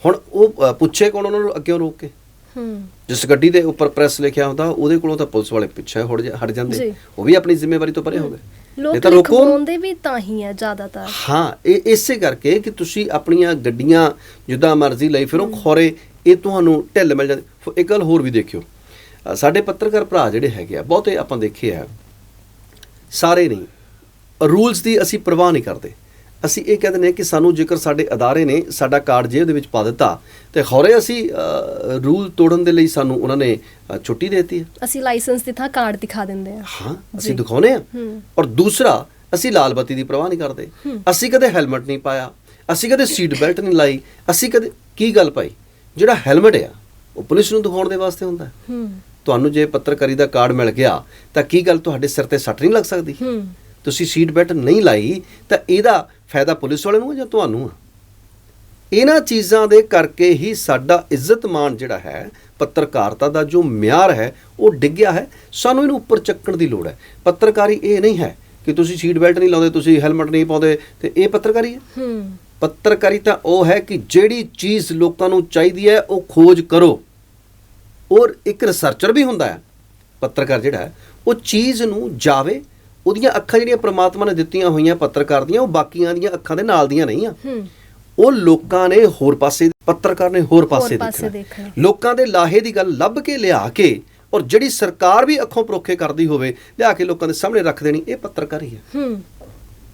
Speaker 1: ਹੁਣ ਉਹ ਪੁੱਛੇ ਕੌਣ ਉਹਨਾਂ ਨੂੰ ਅੱਗੇ ਰੋਕ ਕੇ?
Speaker 2: ਹੂੰ।
Speaker 1: ਜਿਸ ਗੱਡੀ ਦੇ ਉੱਪਰ ਪ੍ਰੈਸ ਲਿਖਿਆ ਹੁੰਦਾ ਉਹਦੇ ਕੋਲੋਂ ਤਾਂ ਪੁਲਿਸ ਵਾਲੇ ਪਿੱਛੇ ਹਟ ਜਾਂਦੇ। ਉਹ ਵੀ ਆਪਣੀ ਜ਼ਿੰਮੇਵਾਰੀ ਤੋਂ ਪਰੇ ਹੋ ਗਏ।
Speaker 2: ਲੋਕ। ਲਿਖਵਾਉਂਦੇ ਵੀ ਤਾਂ ਹੀ ਹੈ ਜ਼ਿਆਦਾਤਰ।
Speaker 1: ਹਾਂ ਇਹ ਇਸੇ ਕਰਕੇ ਕਿ ਤੁਸੀਂ ਆਪਣੀਆਂ ਗੱਡੀਆਂ ਜਿੱਦਾਂ ਮਰਜ਼ੀ ਲਈ ਫਿਰੋ ਖੋਰੇ ਇਹ ਤੁਹਾਨੂੰ ਢਿੱਲ ਮਿਲ ਜਾਂਦੀ। ਇੱਕ ਗੱਲ ਹੋਰ ਵੀ ਦੇਖਿਓ। ਸਾਡੇ ਪੱਤਰਕਾਰ ਭਰਾ ਜਿਹੜੇ ਹੈਗੇ ਆ ਬਹੁਤੇ ਆਪਾਂ ਦੇਖੇ ਆ। ਸਾਰੇ ਨਹੀਂ। ਰੂਲਸ ਦੀ ਅਸੀਂ ਪਰਵਾਹ ਨਹੀਂ ਕਰਦੇ। ਅਸੀਂ ਇਹ ਕਹਿੰਦੇ ਨੇ ਕਿ ਸਾਨੂੰ ਜੇਕਰ ਸਾਡੇ ਅਦਾਰੇ ਨੇ ਸਾਡਾ ਕਾਰਡ ਜੇਬ ਦੇ ਵਿੱਚ ਪਾ ਦਿੱਤਾ ਤੇ ਖੌਰੇ ਅਸੀਂ ਰੂਲ ਤੋੜਨ ਦੇ ਲਈ ਸਾਨੂੰ ਉਹਨਾਂ ਨੇ ਛੁੱਟੀ ਦੇ ਦਿੱਤੀ ਹੈ।
Speaker 2: ਅਸੀਂ ਲਾਇਸੈਂਸ ਦੀ ਥਾਂ ਕਾਰਡ ਦਿਖਾ ਦਿੰਦੇ ਆ
Speaker 1: ਹਾਂ। ਅਸੀਂ ਦਿਖਾਉਨੇ ਆ। ਔਰ ਦੂਸਰਾ ਅਸੀਂ ਲਾਲ ਬੱਤੀ ਦੀ ਪਰਵਾਹ ਨਹੀਂ ਕਰਦੇ। ਅਸੀਂ ਕਦੇ ਹੈਲਮਟ ਨਹੀਂ ਪਾਇਆ ਅਸੀਂ ਕਦੇ ਸੀਟ ਬੈਲਟ ਨਹੀਂ ਲਾਈ ਅਸੀਂ ਕਦੇ ਕੀ ਗੱਲ ਪਾਈ ਜਿਹੜਾ ਹੈਲਮਟ ਆ ਉਹ ਪੁਲਿਸ ਨੂੰ ਦਿਖਾਉਣ ਦੇ ਵਾਸਤੇ ਹੁੰਦਾ ਹੈ। ਤੁਹਾਨੂੰ ਜੇ ਪੱਤਰਕਾਰੀ ਦਾ ਕਾਰਡ ਮਿਲ ਗਿਆ ਤਾਂ ਕੀ ਗੱਲ ਤੁਹਾਡੇ ਸਿਰ ਤੇ ਸੱਟ ਨਹੀਂ ਲੱਗ ਸਕਦੀ? ਤੁਸੀਂ ਸੀਟ ਬੈਲਟ ਨਹੀਂ ਲਾਈ ਤਾਂ ਇਹਦਾ ਫਾਇਦਾ ਪੁਲਿਸ ਵਾਲੇ ਨੂੰ ਹੈ ਜਾਂ ਤੁਹਾਨੂੰ ਆ? ਇਹਨਾਂ ਚੀਜ਼ਾਂ ਦੇ ਕਰਕੇ ਹੀ ਸਾਡਾ ਇੱਜ਼ਤ ਮਾਣ ਜਿਹੜਾ ਹੈ ਪੱਤਰਕਾਰਤਾ ਦਾ ਜੋ ਮਿਆਰ ਹੈ ਉਹ ਡਿੱਗਿਆ ਹੈ। ਸਾਨੂੰ ਇਹਨੂੰ ਉੱਪਰ ਚੱਕਣ ਦੀ ਲੋੜ ਹੈ। ਪੱਤਰਕਾਰੀ ਇਹ ਨਹੀਂ ਹੈ ਕਿ ਤੁਸੀਂ ਸੀਟ ਬੈਲਟ ਨਹੀਂ ਲਾਉਂਦੇ ਤੁਸੀਂ ਹੈਲਮਟ ਨਹੀਂ ਪਾਉਂਦੇ ਤੇ ਇਹ ਪੱਤਰਕਾਰੀ ਹੈ?
Speaker 2: ਹੂੰ।
Speaker 1: ਪੱਤਰਕਾਰੀ ਤਾਂ ਉਹ ਹੈ ਕਿ ਜਿਹੜੀ ਚੀਜ਼ ਲੋਕਾਂ ਨੂੰ ਚਾਹੀਦੀ ਹੈ ਉਹ ਖੋਜ ਕਰੋ। ਔਰ ਇੱਕ ਰਿਸਰਚਰ ਵੀ ਹੁੰਦਾ ਹੈ ਪੱਤਰਕਾਰ ਜਿਹੜਾ ਉਹ ਚੀਜ਼ ਨੂੰ ਜਾਵੇ ਉਹਦੀਆਂ ਅੱਖਾਂ ਜਿਹੜੀਆਂ ਪ੍ਰਮਾਤਮਾ ਨੇ ਦਿੱਤੀਆਂ ਹੋਈਆਂ ਪੱਤਰਕਾਰ ਦੀਆਂ ਉਹ ਬਾਕੀਆਂ ਦੀਆਂ ਅੱਖਾਂ ਦੇ ਨਾਲ ਦੀਆਂ ਨਹੀਂ ਆ। ਉਹ ਲੋਕਾਂ ਨੇ ਹੋਰ ਪਾਸੇ ਪੱਤਰਕਾਰ ਨੇ ਹੋਰ ਪਾਸੇ ਦੇਖਣਾ।
Speaker 2: ਦੇਖਣਾ।
Speaker 1: ਲੋਕਾਂ ਦੇ ਲਾਹੇ ਦੀ ਗੱਲ ਲੱਭ ਕੇ ਲਿਆ ਕੇ ਔਰ ਜਿਹੜੀ ਸਰਕਾਰ ਵੀ ਅੱਖੋਂ ਪਰੋਖੇ ਕਰਦੀ ਹੋਵੇ ਲਿਆ ਕੇ ਲੋਕਾਂ ਦੇ ਸਾਹਮਣੇ ਰੱਖ ਦੇਣੀ ਇਹ ਪੱਤਰਕਾਰੀ ਹੈ
Speaker 2: ਹੂੰ।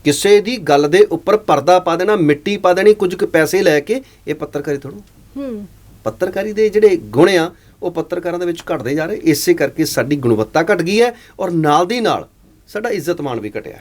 Speaker 1: ਕਿਸੇ ਦੀ ਗੱਲ ਦੇ ਉੱਪਰ ਪਰਦਾ ਪਾ ਦੇਣਾ ਮਿੱਟੀ ਪਾ ਦੇਣੀ ਕੁਝ ਕੁ ਪੈਸੇ ਲੈ ਕੇ ਇਹ ਪੱਤਰਕਾਰੀ ਥੋੜੋ
Speaker 2: ਹੂੰ।
Speaker 1: ਪੱਤਰਕਾਰੀ ਦੇ ਜਿਹੜੇ ਗੁਣ ਆ ਉਹ ਪੱਤਰਕਾਰਾਂ ਦੇ ਵਿੱਚ ਘਟਦੇ ਜਾ ਰਹੇ। ਇਸੇ ਕਰਕੇ ਸਾਡੀ ਗੁਣਵੱਤਾ ਘਟ ਗਈ ਹੈ ਔਰ ਨਾਲ ਦੀ ਨਾਲ ਸਾਡਾ ਇੱਜ਼ਤ ਮਾਣ ਵੀ ਘਟਿਆ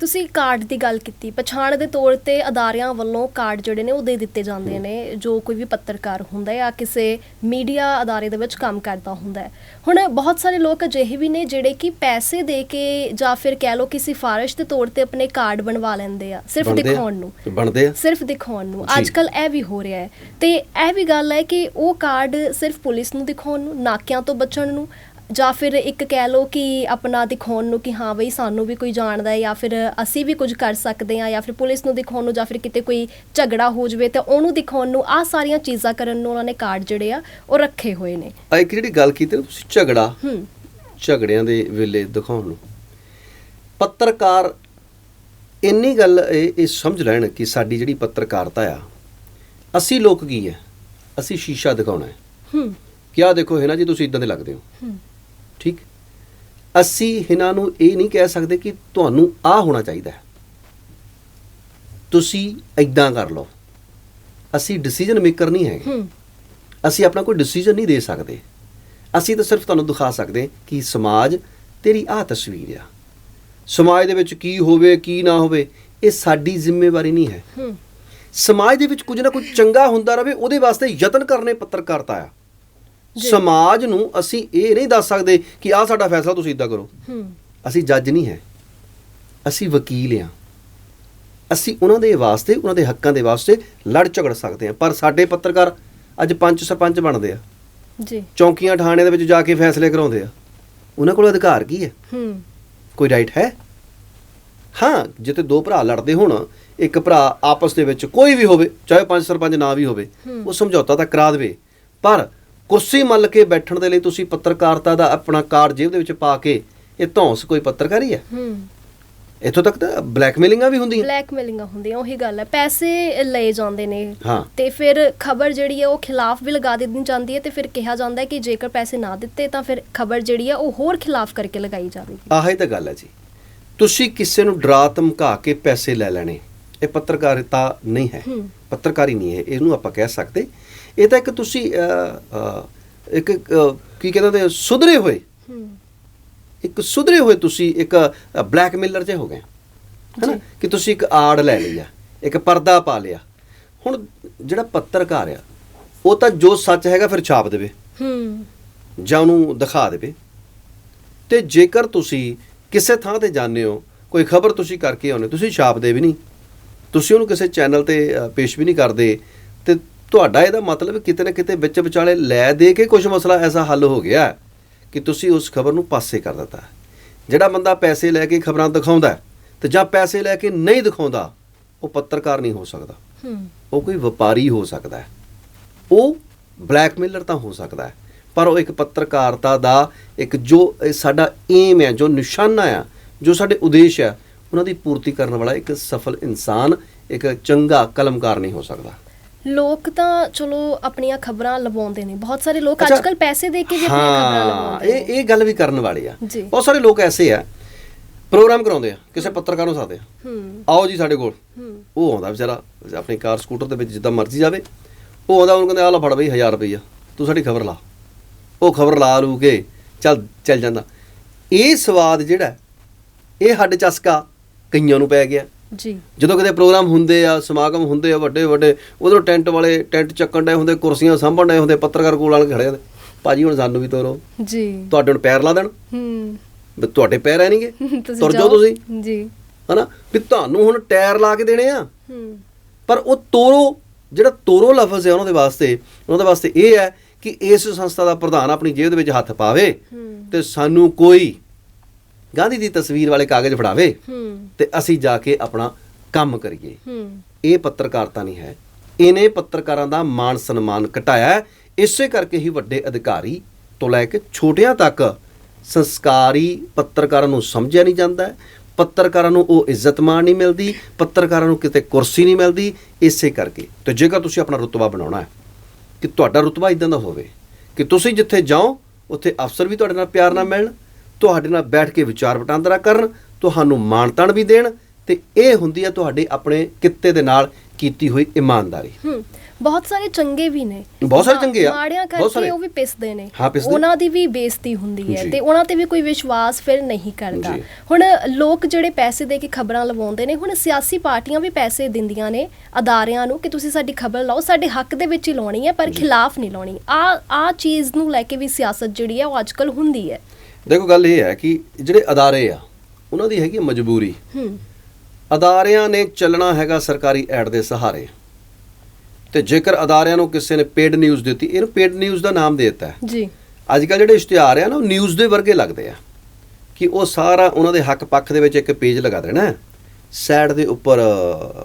Speaker 2: ਤੁਸੀਂ ਕਾਰਡ ਦੀ ਗੱਲ ਕੀਤੀ ਪਛਾਣ ਦੇ ਤੌਰ ਤੇ ਅਦਾਰਿਆਂ ਵੱਲੋਂ ਕਾਰਡ ਜਿਹੜੇ ਨੇ ਉਹ ਦੇ ਦਿੱਤੇ ਜਾਂਦੇ ਨੇ ਜੋ ਕੋਈ ਵੀ ਪੱਤਰਕਾਰ ਹੁੰਦਾ ਹੈ ਜਾਂ ਕਿਸੇ ਮੀਡੀਆ ਅਦਾਰੇ ਦੇ ਵਿੱਚ ਕੰਮ ਕਰਦਾ ਹੁੰਦਾ ਹੈ। ਹੁਣ ਬਹੁਤ ਸਾਰੇ ਲੋਕ ਅਜਿਹੇ ਵੀ ਨੇ ਜਿਹੜੇ ਕਿ ਪੈਸੇ ਦੇ ਕੇ ਜਾਂ ਫਿਰ ਕਹਿ ਲਓ ਕਿ ਸਿਫਾਰਿਸ਼ ਦੇ ਤੌਰ ਤੇ ਆਪਣੇ ਕਾਰਡ ਬਣਵਾ ਲੈਂਦੇ ਆ ਸਿਰਫ
Speaker 1: ਬਣਦੇ ਆ?
Speaker 2: ਦਿਖਾਉਣ ਨੂੰ।
Speaker 1: ਬਣਦੇ ਆ।
Speaker 2: ਸਿਰਫ ਦਿਖਾਉਣ ਨੂੰ।
Speaker 1: ਜੀ।
Speaker 2: ਅੱਜ ਕੱਲ ਇਹ ਵੀ ਹੋ ਰਿਹਾ ਹੈ। ਤੇ ਇਹ ਵੀ ਗੱਲ ਹੈ ਕਿ ਉਹ ਕਾਰਡ ਸਿਰਫ ਪੁਲਿਸ ਨੂੰ ਦਿਖਾਉਣ ਨੂੰ ਨਾਕਿਆਂ ਤੋਂ ਬਚਣ ਨੂੰ ਜਾਂ ਫਿਰ ਇੱਕ ਕਹਿ ਲਓ ਕਿ ਆਪਣਾ ਦਿਖਾਉਣ ਨੂੰ ਕਿ ਹਾਂ ਬਈ ਸਾਨੂੰ ਵੀ ਕੋਈ ਜਾਣਦਾ ਹੈ ਜਾਂ ਫਿਰ ਅਸੀਂ ਵੀ ਕੁਝ ਕਰ ਸਕਦੇ ਹਾਂ ਜਾਂ ਫਿਰ ਪੁਲਿਸ ਨੂੰ ਦਿਖਾਉਣ ਨੂੰ ਜਾਂ ਫਿਰ ਕਿਤੇ ਕੋਈ ਝਗੜਾ ਹੋ ਜਵੇ ਤੇ ਉਹਨੂੰ ਦਿਖਾਉਣ ਨੂੰ ਆ ਸਾਰੀਆਂ ਚੀਜ਼ਾਂ ਕਰਨ ਨੂੰ ਉਹਨਾਂ ਨੇ ਕਾਰਡ ਜਿਹੜੇ ਆ ਉਹ ਰੱਖੇ ਹੋਏ ਨੇ।
Speaker 1: ਆ ਇੱਕ ਜਿਹੜੀ ਗੱਲ ਕੀਤੀ ਤੁਸੀਂ ਝਗੜਾ
Speaker 2: ਹੂੰ।
Speaker 1: ਝਗੜਿਆਂ ਦੇ ਵੇਲੇ ਦਿਖਾਉਣ ਨੂੰ। ਪੱਤਰਕਾਰ ਇੰਨੀ ਗੱਲ ਇਹ ਇਹ ਸਮਝ ਲੈਣ ਕਿ ਸਾਡੀ ਜਿਹੜੀ ਪੱਤਰਕਾਰਤਾ ਆ ਅਸੀਂ ਲੋਕ ਕੀ ਹੈ ਅਸੀਂ ਸ਼ੀਸ਼ਾ ਦਿਖਾਉਣਾ ਹੈ।
Speaker 2: ਹੂੰ।
Speaker 1: ਕਿ ਆਹ ਦੇਖੋ ਹੈ ਨਾ ਜੀ ਤੁਸੀਂ ਇਦਾਂ ਦੇ ਲੱਗਦੇ ਹੋ।
Speaker 2: ਹੂੰ।
Speaker 1: ਠੀਕ? ਅਸੀਂ ਇਹਨਾਂ ਨੂੰ ਇਹ ਨਹੀਂ ਕਹਿ ਸਕਦੇ ਕਿ ਤੁਹਾਨੂੰ ਆ ਹੋਣਾ ਚਾਹੀਦਾ ਹੈ। ਤੁਸੀਂ ਇਦਾਂ ਕਰ ਲਓ। ਅਸੀਂ ਡਿਸੀਜਨ ਮੇਕਰ ਨਹੀਂ ਹੈਗੇ। ਅਸੀਂ ਆਪਣਾ ਕੋਈ ਡਿਸੀਜਨ ਨਹੀਂ ਦੇ ਸਕਦੇ। ਅਸੀਂ ਤਾਂ ਸਿਰਫ ਤੁਹਾਨੂੰ ਦਿਖਾ ਸਕਦੇ ਕਿ ਸਮਾਜ ਤੇਰੀ ਆ ਤਸਵੀਰ ਆ। ਸਮਾਜ ਦੇ ਵਿੱਚ ਕੀ ਹੋਵੇ ਕੀ ਨਾ ਹੋਵੇ ਇਹ ਸਾਡੀ ਜ਼ਿੰਮੇਵਾਰੀ ਨਹੀਂ ਹੈ। ਸਮਾਜ ਦੇ ਵਿੱਚ ਕੁਝ ਨਾ ਕੁਝ ਚੰਗਾ ਹੁੰਦਾ ਰਵੇ ਉਹਦੇ ਵਾਸਤੇ ਯਤਨ ਕਰਨੇ ਪੱਤਰਕਾਰਤਾ ਆ। ਸਮਾਜ ਨੂੰ ਅਸੀਂ ਇਹ ਨਹੀਂ ਦੱਸ ਸਕਦੇ ਕਿ ਆਹ ਸਾਡਾ ਫੈਸਲਾ ਤੁਸੀਂ ਇਦਾਂ ਕਰੋ।
Speaker 2: ਹੂੰ।
Speaker 1: ਅਸੀਂ ਜੱਜ ਨਹੀਂ ਹੈ। ਅਸੀਂ ਵਕੀਲ ਆ ਅਸੀਂ ਉਹਨਾਂ ਦੇ ਵਾਸਤੇ ਉਹਨਾਂ ਦੇ ਹੱਕਾਂ ਦੇ ਵਾਸਤੇ ਲੜ ਝਗੜ ਸਕਦੇ ਹਾਂ। ਪਰ ਸਾਡੇ ਪੱਤਰਕਾਰ ਅੱਜ ਪੰਚ ਸਰਪੰਚ ਬਣਦੇ ਆ।
Speaker 2: ਜੀ।
Speaker 1: ਚੌਂਕੀਆਂ ਥਾਣਿਆਂ ਦੇ ਵਿੱਚ ਜਾ ਕੇ ਫੈਸਲੇ ਕਰਾਉਂਦੇ ਆ। ਉਹਨਾਂ ਕੋਲ ਅਧਿਕਾਰ ਕੀ ਹੈ?
Speaker 2: ਹੂੰ।
Speaker 1: ਕੋਈ ਰਾਈਟ ਹੈ? ਹਾਂ ਜਿੱਥੇ ਦੋ ਭਰਾ ਲੜਦੇ ਹੋਣ ਇੱਕ ਭਰਾ ਆਪਸ ਦੇ ਵਿੱਚ ਕੋਈ ਵੀ ਹੋਵੇ ਚਾਹੇ ਪੰਜ ਸਰਪੰਚ ਨਾ ਵੀ ਹੋਵੇ ਉਹ ਸਮਝੌਤਾ ਤਾਂ ਕਰਾ ਦੇਵੇ। ਪਰ ਕੁਰਸੀ ਮੱਲ ਕੇ ਬੈਠਣ ਦੇ ਲਈ ਤੁਸੀਂ ਪੱਤਰਕਾਰਤਾ ਦਾ ਆਪਣਾ ਕਾਰਡ ਜੇਬ ਦੇ ਵਿੱਚ ਪਾ ਕੇ ਇਹ ਧੌਂਸ ਕੋਈ ਪੱਤਰਕਾਰੀ ਹੈ?
Speaker 2: ਹੂੰ।
Speaker 1: ਇੱਥੋਂ ਤੱਕ ਤਾਂ ਬਲੈਕਮੇਲਿੰਗਾਂ ਵੀ ਹੁੰਦੀਆਂ।
Speaker 2: ਬਲੈਕਮੇਲਿੰਗਾਂ ਹੁੰਦੀਆਂ ਉਹੀ ਗੱਲ ਹੈ। ਪੈਸੇ ਲਏ ਜਾਂਦੇ ਨੇ।
Speaker 1: ਹਾਂ।
Speaker 2: ਤੇ ਫਿਰ ਖਬਰ ਜਿਹੜੀ ਹੈ ਉਹ ਖਿਲਾਫ ਵੀ ਲਗਾ ਦਿੱਤੀ ਜਾਂਦੀ ਹੈ ਤੇ ਫਿਰ ਕਿਹਾ ਜਾਂਦਾ ਹੈ ਕਿ ਜੇਕਰ ਪੈਸੇ ਨਾ ਦਿੱਤੇ ਤਾਂ ਫਿਰ ਖਬਰ ਜਿਹੜੀ ਹੈ ਉਹ ਹੋਰ ਖਿਲਾਫ ਕਰਕੇ ਲਗਾਈ ਜਾਵੇਗੀ।
Speaker 1: ਆਹ ਹੀ ਤਾਂ ਗੱਲ ਹੈ ਜੀ। ਤੁਸੀਂ ਕਿਸੇ ਨੂੰ ਡਰਾ ਧਮਕਾ ਕੇ ਪੈਸੇ ਲੈ ਲੈਣੇ ਇਹ ਪੱਤਰਕਾਰਿਤਾ ਨਹੀਂ ਹੈ।
Speaker 2: ਹੂੰ।
Speaker 1: ਪੱਤਰਕਾਰੀ ਨਹੀਂ ਹੈ ਇਹਨੂੰ ਆਪਾਂ ਕਹਿ ਸਕਦੇ ਇਹ ਤਾਂ ਇੱਕ ਤੁਸੀਂ ਇੱਕ ਕੀ ਕਹਿੰਦੇ ਨੇ ਸੁਧਰੇ ਹੋਏ। ਇੱਕ ਸੁਧਰੇ ਹੋਏ ਤੁਸੀਂ ਇੱਕ ਬਲੈਕਮੇਲਰ ਜੇ ਹੋ ਗਏ। ਹੈਨਾ। ਕਿ ਤੁਸੀਂ ਇੱਕ ਆੜ ਲੈ ਲਈ ਆ ਇੱਕ ਪਰਦਾ ਪਾ ਲਿਆ। ਹੁਣ ਜਿਹੜਾ ਪੱਤਰਕਾਰ ਆ ਉਹ ਤਾਂ ਜੋ ਸੱਚ ਹੈਗਾ ਫਿਰ ਛਾਪ ਦੇਵੇ।
Speaker 2: ਹੂੰ।
Speaker 1: ਜਾਂ ਉਹਨੂੰ ਦਿਖਾ ਦੇਵੇ। ਤੇ ਜੇਕਰ ਤੁਸੀਂ ਕਿਸੇ ਥਾਂ ਤੇ ਜਾਂਦੇ ਹੋ ਕੋਈ ਖਬਰ ਤੁਸੀਂ ਕਰਕੇ ਆਉਂਦੇ ਤੁਸੀਂ ਛਾਪਦੇ ਵੀ ਨਹੀਂ। ਤੁਸੀਂ ਉਹਨੂੰ ਕਿਸੇ ਚੈਨਲ ਤੇ ਪੇਸ਼ ਵੀ ਨਹੀਂ ਕਰਦੇ। ਤੁਹਾਡਾ ਇਹਦਾ ਮਤਲਬ ਕਿਤੇ ਨਾ ਕਿਤੇ ਵਿੱਚ ਵਿਚਾਲੇ ਲੈ ਦੇ ਕੇ ਕੁਝ ਮਸਲਾ ਐਸਾ ਹੱਲ ਹੋ ਗਿਆ ਕਿ ਤੁਸੀਂ ਉਸ ਖਬਰ ਨੂੰ ਪਾਸੇ ਕਰ ਦਿੱਤਾ। ਜਿਹੜਾ ਬੰਦਾ ਪੈਸੇ ਲੈ ਕੇ ਖਬਰਾਂ ਦਿਖਾਉਂਦਾ ਤੇ ਜਾਂ ਪੈਸੇ ਲੈ ਕੇ ਨਹੀਂ ਦਿਖਾਉਂਦਾ ਉਹ ਪੱਤਰਕਾਰ ਨਹੀਂ ਹੋ ਸਕਦਾ। ਉਹ ਕੋਈ ਵਪਾਰੀ ਹੋ ਸਕਦਾ। ਉਹ ਬਲੈਕਮੇਲਰ ਤਾਂ ਹੋ ਸਕਦਾ। ਪਰ ਉਹ ਇੱਕ ਪੱਤਰਕਾਰਤਾ ਦਾ ਇੱਕ ਜੋ ਸਾਡਾ ਏਮ ਹੈ ਜੋ ਨਿਸ਼ਾਨਾ ਆ ਜੋ ਸਾਡੇ ਉਦੇਸ਼ ਹੈ ਉਹਨਾਂ ਦੀ ਪੂਰਤੀ ਕਰਨ ਵਾਲਾ ਇੱਕ ਸਫਲ ਇਨਸਾਨ ਇੱਕ ਚੰਗਾ ਕਲਮਕਾਰ ਨਹੀਂ ਹੋ ਸਕਦਾ।
Speaker 2: ਲੋਕ ਤਾਂ ਚਲੋ ਆਪਣੀਆਂ ਖਬਰਾਂ ਲਵਾਉਂਦੇ ਨੇ। ਬਹੁਤ ਸਾਰੇ ਲੋਕ
Speaker 1: ਅੱਛਾ,
Speaker 2: ਅੱਜਕੱਲ ਪੈਸੇ ਦੇ ਕੇ ਵੀ ਆਪਣੀਆਂ ਖਬਰਾਂ
Speaker 1: ਹਾਂ
Speaker 2: ਲਵਾਉਂਦੇ
Speaker 1: ਇਹ ਇਹ ਗੱਲ ਵੀ ਕਰਨ ਵਾਲੀ ਆ।
Speaker 2: ਜੀ।
Speaker 1: ਬਹੁਤ ਸਾਰੇ ਲੋਕ ਐਸੇ ਆ ਪ੍ਰੋਗਰਾਮ ਕਰਾਉਂਦੇ ਆ ਕਿਸੇ ਪੱਤਰਕਾਰ ਨੂੰ ਸਾਦੇ ਆ।
Speaker 2: ਹੂੰ।
Speaker 1: ਆਓ ਜੀ ਸਾਡੇ ਕੋਲ।
Speaker 2: ਹੂੰ।
Speaker 1: ਉਹ ਆਉਂਦਾ ਵਿਚਾਰਾ ਆਪਣੀ ਕਾਰ ਸਕੂਟਰ ਦੇ ਵਿੱਚ ਜਿੱਦਾਂ ਮਰਜ਼ੀ ਜਾਵੇ। ਉਹ ਆਉਂਦਾ ਉਹਨੂੰ ਕਹਿੰਦੇ ਆ ਲੈ ਫੜ ਬਈ 1000 ਰੁਪਈਆ। ਤੂੰ ਸਾਡੀ ਖਬਰ ਲਾ। ਉਹ ਖਬਰ ਲਾ ਲੂ ਕੇ ਚੱਲ ਚੱਲ ਜਾਂਦਾ। ਇਹ ਸਵਾਦ ਜਿਹੜਾ ਇਹ ਸਾਡੇ ਚਸਕਾ ਕਈਆਂ ਨੂੰ ਪੈ ਗਿਆ।
Speaker 2: ਜੀ।
Speaker 1: ਜਦੋਂ ਕਿਤੇ ਪ੍ਰੋਗਰਾਮ ਹੁੰਦੇ ਆ ਸਮਾਗਮ ਹੁੰਦੇ ਆ ਵੱਡੇ ਵੱਡੇ ਉਧਰੋਂ ਟੈਂਟ ਵਾਲੇ ਟੈਂਟ ਚੱਕਣ ਡਏ ਹੁੰਦੇ ਕੁਰਸੀਆਂ ਸਾਂਭਣ ਡਏ ਹੁੰਦੇ ਪੱਤਰਕਾਰ ਕੋਲ ਆਣ ਕੇ ਖੜੇ ਹੁੰਦੇ। ਭਾਜੀ ਹੁਣ ਸਾਨੂੰ ਵੀ ਤੋਰੋ।
Speaker 2: ਜੀ।
Speaker 1: ਤੁਹਾਡੇ ਹੁਣ ਪੈਰ ਲਾ ਦੇਣ।
Speaker 2: ਹੂੰ।
Speaker 1: ਵੀ ਤੁਹਾਡੇ ਪੈਰ ਐ ਨਹੀਂਗੇ ਤੁਰ ਜਾਓ। ਤੁਸੀਂ।
Speaker 2: ਜੀ।
Speaker 1: ਹਨਾ? ਵੀ ਤੁਹਾਨੂੰ ਹੁਣ ਟਾਇਰ ਲਾ ਕੇ ਦੇਣੇ ਆ।
Speaker 2: ਹੂੰ।
Speaker 1: ਪਰ ਉਹ ਤੋਰੋ ਜਿਹੜਾ ਤੋਰੋ ਲਫ਼ਜ਼ ਹੈ ਉਹਨਾਂ ਦੇ ਵਾਸਤੇ ਉਹਨਾਂ ਦੇ ਵਾਸਤੇ ਇਹ ਹੈ ਕਿ ਇਸ ਸੰਸਥਾ ਦਾ ਪ੍ਰਧਾਨ ਆਪਣੀ ਜੇਬ ਦੇ ਵਿੱਚ ਹੱਥ ਪਾਵੇ ਤੇ ਸਾਨੂੰ ਕੋਈ ਗਾਂਧੀ ਦੀ ਤਸਵੀਰ ਵਾਲੇ ਕਾਗਜ਼ ਫੜਾਵੇ ਤੇ ਅਸੀਂ ਜਾ ਕੇ ਆਪਣਾ ਕੰਮ ਕਰੀਏ। ਇਹ ਪੱਤਰਕਾਰਤਾ ਨਹੀਂ ਹੈ। ਇਹਨੇ ਪੱਤਰਕਾਰਾਂ ਦਾ ਮਾਣ ਸਨਮਾਨ ਘਟਾਇਆ। ਇਸੇ ਕਰਕੇ ਹੀ ਵੱਡੇ ਅਧਿਕਾਰੀ ਤੋਂ ਲੈ ਕੇ ਛੋਟਿਆਂ ਤੱਕ ਸੰਸਕਾਰੀ ਪੱਤਰਕਾਰਾਂ ਨੂੰ ਸਮਝਿਆ ਨਹੀਂ ਜਾਂਦਾ। ਪੱਤਰਕਾਰਾਂ ਨੂੰ ਉਹ ਇੱਜ਼ਤ ਮਾਣ ਨਹੀਂ ਮਿਲਦੀ ਪੱਤਰਕਾਰਾਂ ਨੂੰ ਕਿਤੇ ਕੁਰਸੀ ਨਹੀਂ ਮਿਲਦੀ। ਇਸੇ ਕਰਕੇ ਤੇ ਜੇਕਰ ਤੁਸੀਂ ਆਪਣਾ ਰੁਤਬਾ ਬਣਾਉਣਾ ਹੈ ਕਿ ਤੁਹਾਡਾ ਰੁਤਬਾ ਇਦਾਂ ਦਾ ਹੋਵੇ ਕਿ ਤੁਸੀਂ ਜਿੱਥੇ ਜਾਓ ਉੱਥੇ ਅਫਸਰ ਵੀ ਤੁਹਾਡੇ ਨਾਲ ਪਿਆਰ ਨਾਲ ਮਿਲਣ ਤੁਹਾਡੇ ਨਾਲ ਬੈਠ ਕੇ ਵਿਚਾਰ ਵਟਾਂਦਰਾ ਕਰਨ ਤੁਹਾਨੂੰ ਮਾਣਤਾਣ ਵੀ ਦੇਣ ਤੇ ਇਹ ਹੁੰਦੀ ਹੈ ਤੁਹਾਡੇ ਆਪਣੇ ਕਿੱਤੇ ਦੇ ਨਾਲ ਕੀਤੀ ਹੋਈ ਇਮਾਨਦਾਰੀ
Speaker 2: ਹੂੰ ਬਹੁਤ ਸਾਰੇ ਚੰਗੇ ਵੀ ਨੇ
Speaker 1: ਬਹੁਤ ਸਾਰੇ ਚੰਗੇ ਆ,
Speaker 2: ਮਾੜਿਆਂ। ਕਰਕੇ ਉਹ ਵੀ ਪਿਸਦੇ ਨੇ। ਉਹਨਾਂ ਦੀ ਵੀ ਬੇਇੱਜ਼ਤੀ ਹੁੰਦੀ ਹੈ। ਤੇ ਉਹਨਾਂ ਤੇ ਵੀ ਕੋਈ ਵਿਸ਼ਵਾਸ ਫਿਰ ਨਹੀਂ ਕਰਦਾ। ਹੁਣ ਲੋਕ ਜਿਹੜੇ ਪੈਸੇ ਦੇ ਕੇ ਖਬਰਾਂ ਲਵਾਉਂਦੇ ਨੇ ਹੁਣ ਸਿਆਸੀ ਪਾਰਟੀਆਂ ਵੀ ਪੈਸੇ ਦਿੰਦੀਆਂ ਨੇ ਅਦਾਰਿਆਂ ਨੂੰ ਕਿ ਤੁਸੀਂ ਸਾਡੀ ਖਬਰ ਲਾਓ ਸਾਡੇ ਹੱਕ ਦੇ ਵਿੱਚ ਹੀ ਲਾਉਣੀ ਹੈ ਪਰ ਖਿਲਾਫ ਨਹੀਂ ਲਾਉਣੀ ਆ ਆ ਚੀਜ਼ ਨੂੰ ਲੈ ਕੇ ਵੀ ਸਿਆਸਤ ਜਿਹੜੀ ਹੈ ਉਹ ਅੱਜਕੱਲ ਹੁੰਦੀ ਹੈ
Speaker 1: ਦੇਖੋ ਗੱਲ ਇਹ ਹੈ ਕਿ ਜਿਹੜੇ ਅਦਾਰੇ ਆ ਉਹਨਾਂ ਦੀ ਹੈਗੀ ਮਜਬੂਰੀ।
Speaker 2: ਹੂੰ।
Speaker 1: ਅਦਾਰਿਆਂ ਨੇ ਚੱਲਣਾ ਹੈਗਾ ਸਰਕਾਰੀ ਐਡ ਦੇ ਸਹਾਰੇ। ਤੇ ਜੇਕਰ ਅਦਾਰਿਆਂ ਨੂੰ ਕਿਸੇ ਨੇ ਪੇਡ ਨਿਊਜ਼ ਦਿੱਤੀ ਇਹਨੂੰ ਪੇਡ ਨਿਊਜ਼ ਦਾ ਨਾਮ ਦੇ ਦਿੱਤਾ
Speaker 2: ਜੀ।
Speaker 1: ਅੱਜ ਕੱਲ੍ਹ ਜਿਹੜੇ ਇਸ਼ਤਿਹਾਰ ਆ ਨਾ ਉਹ ਨਿਊਜ਼ ਦੇ ਵਰਗੇ ਲੱਗਦੇ ਆ। ਕਿ ਉਹ ਸਾਰਾ ਉਹਨਾਂ ਦੇ ਹੱਕ ਪੱਖ ਦੇ ਵਿੱਚ ਇੱਕ ਪੇਜ ਲਗਾ ਦੇਣਾ ਸਾਈਡ ਦੇ ਉੱਪਰ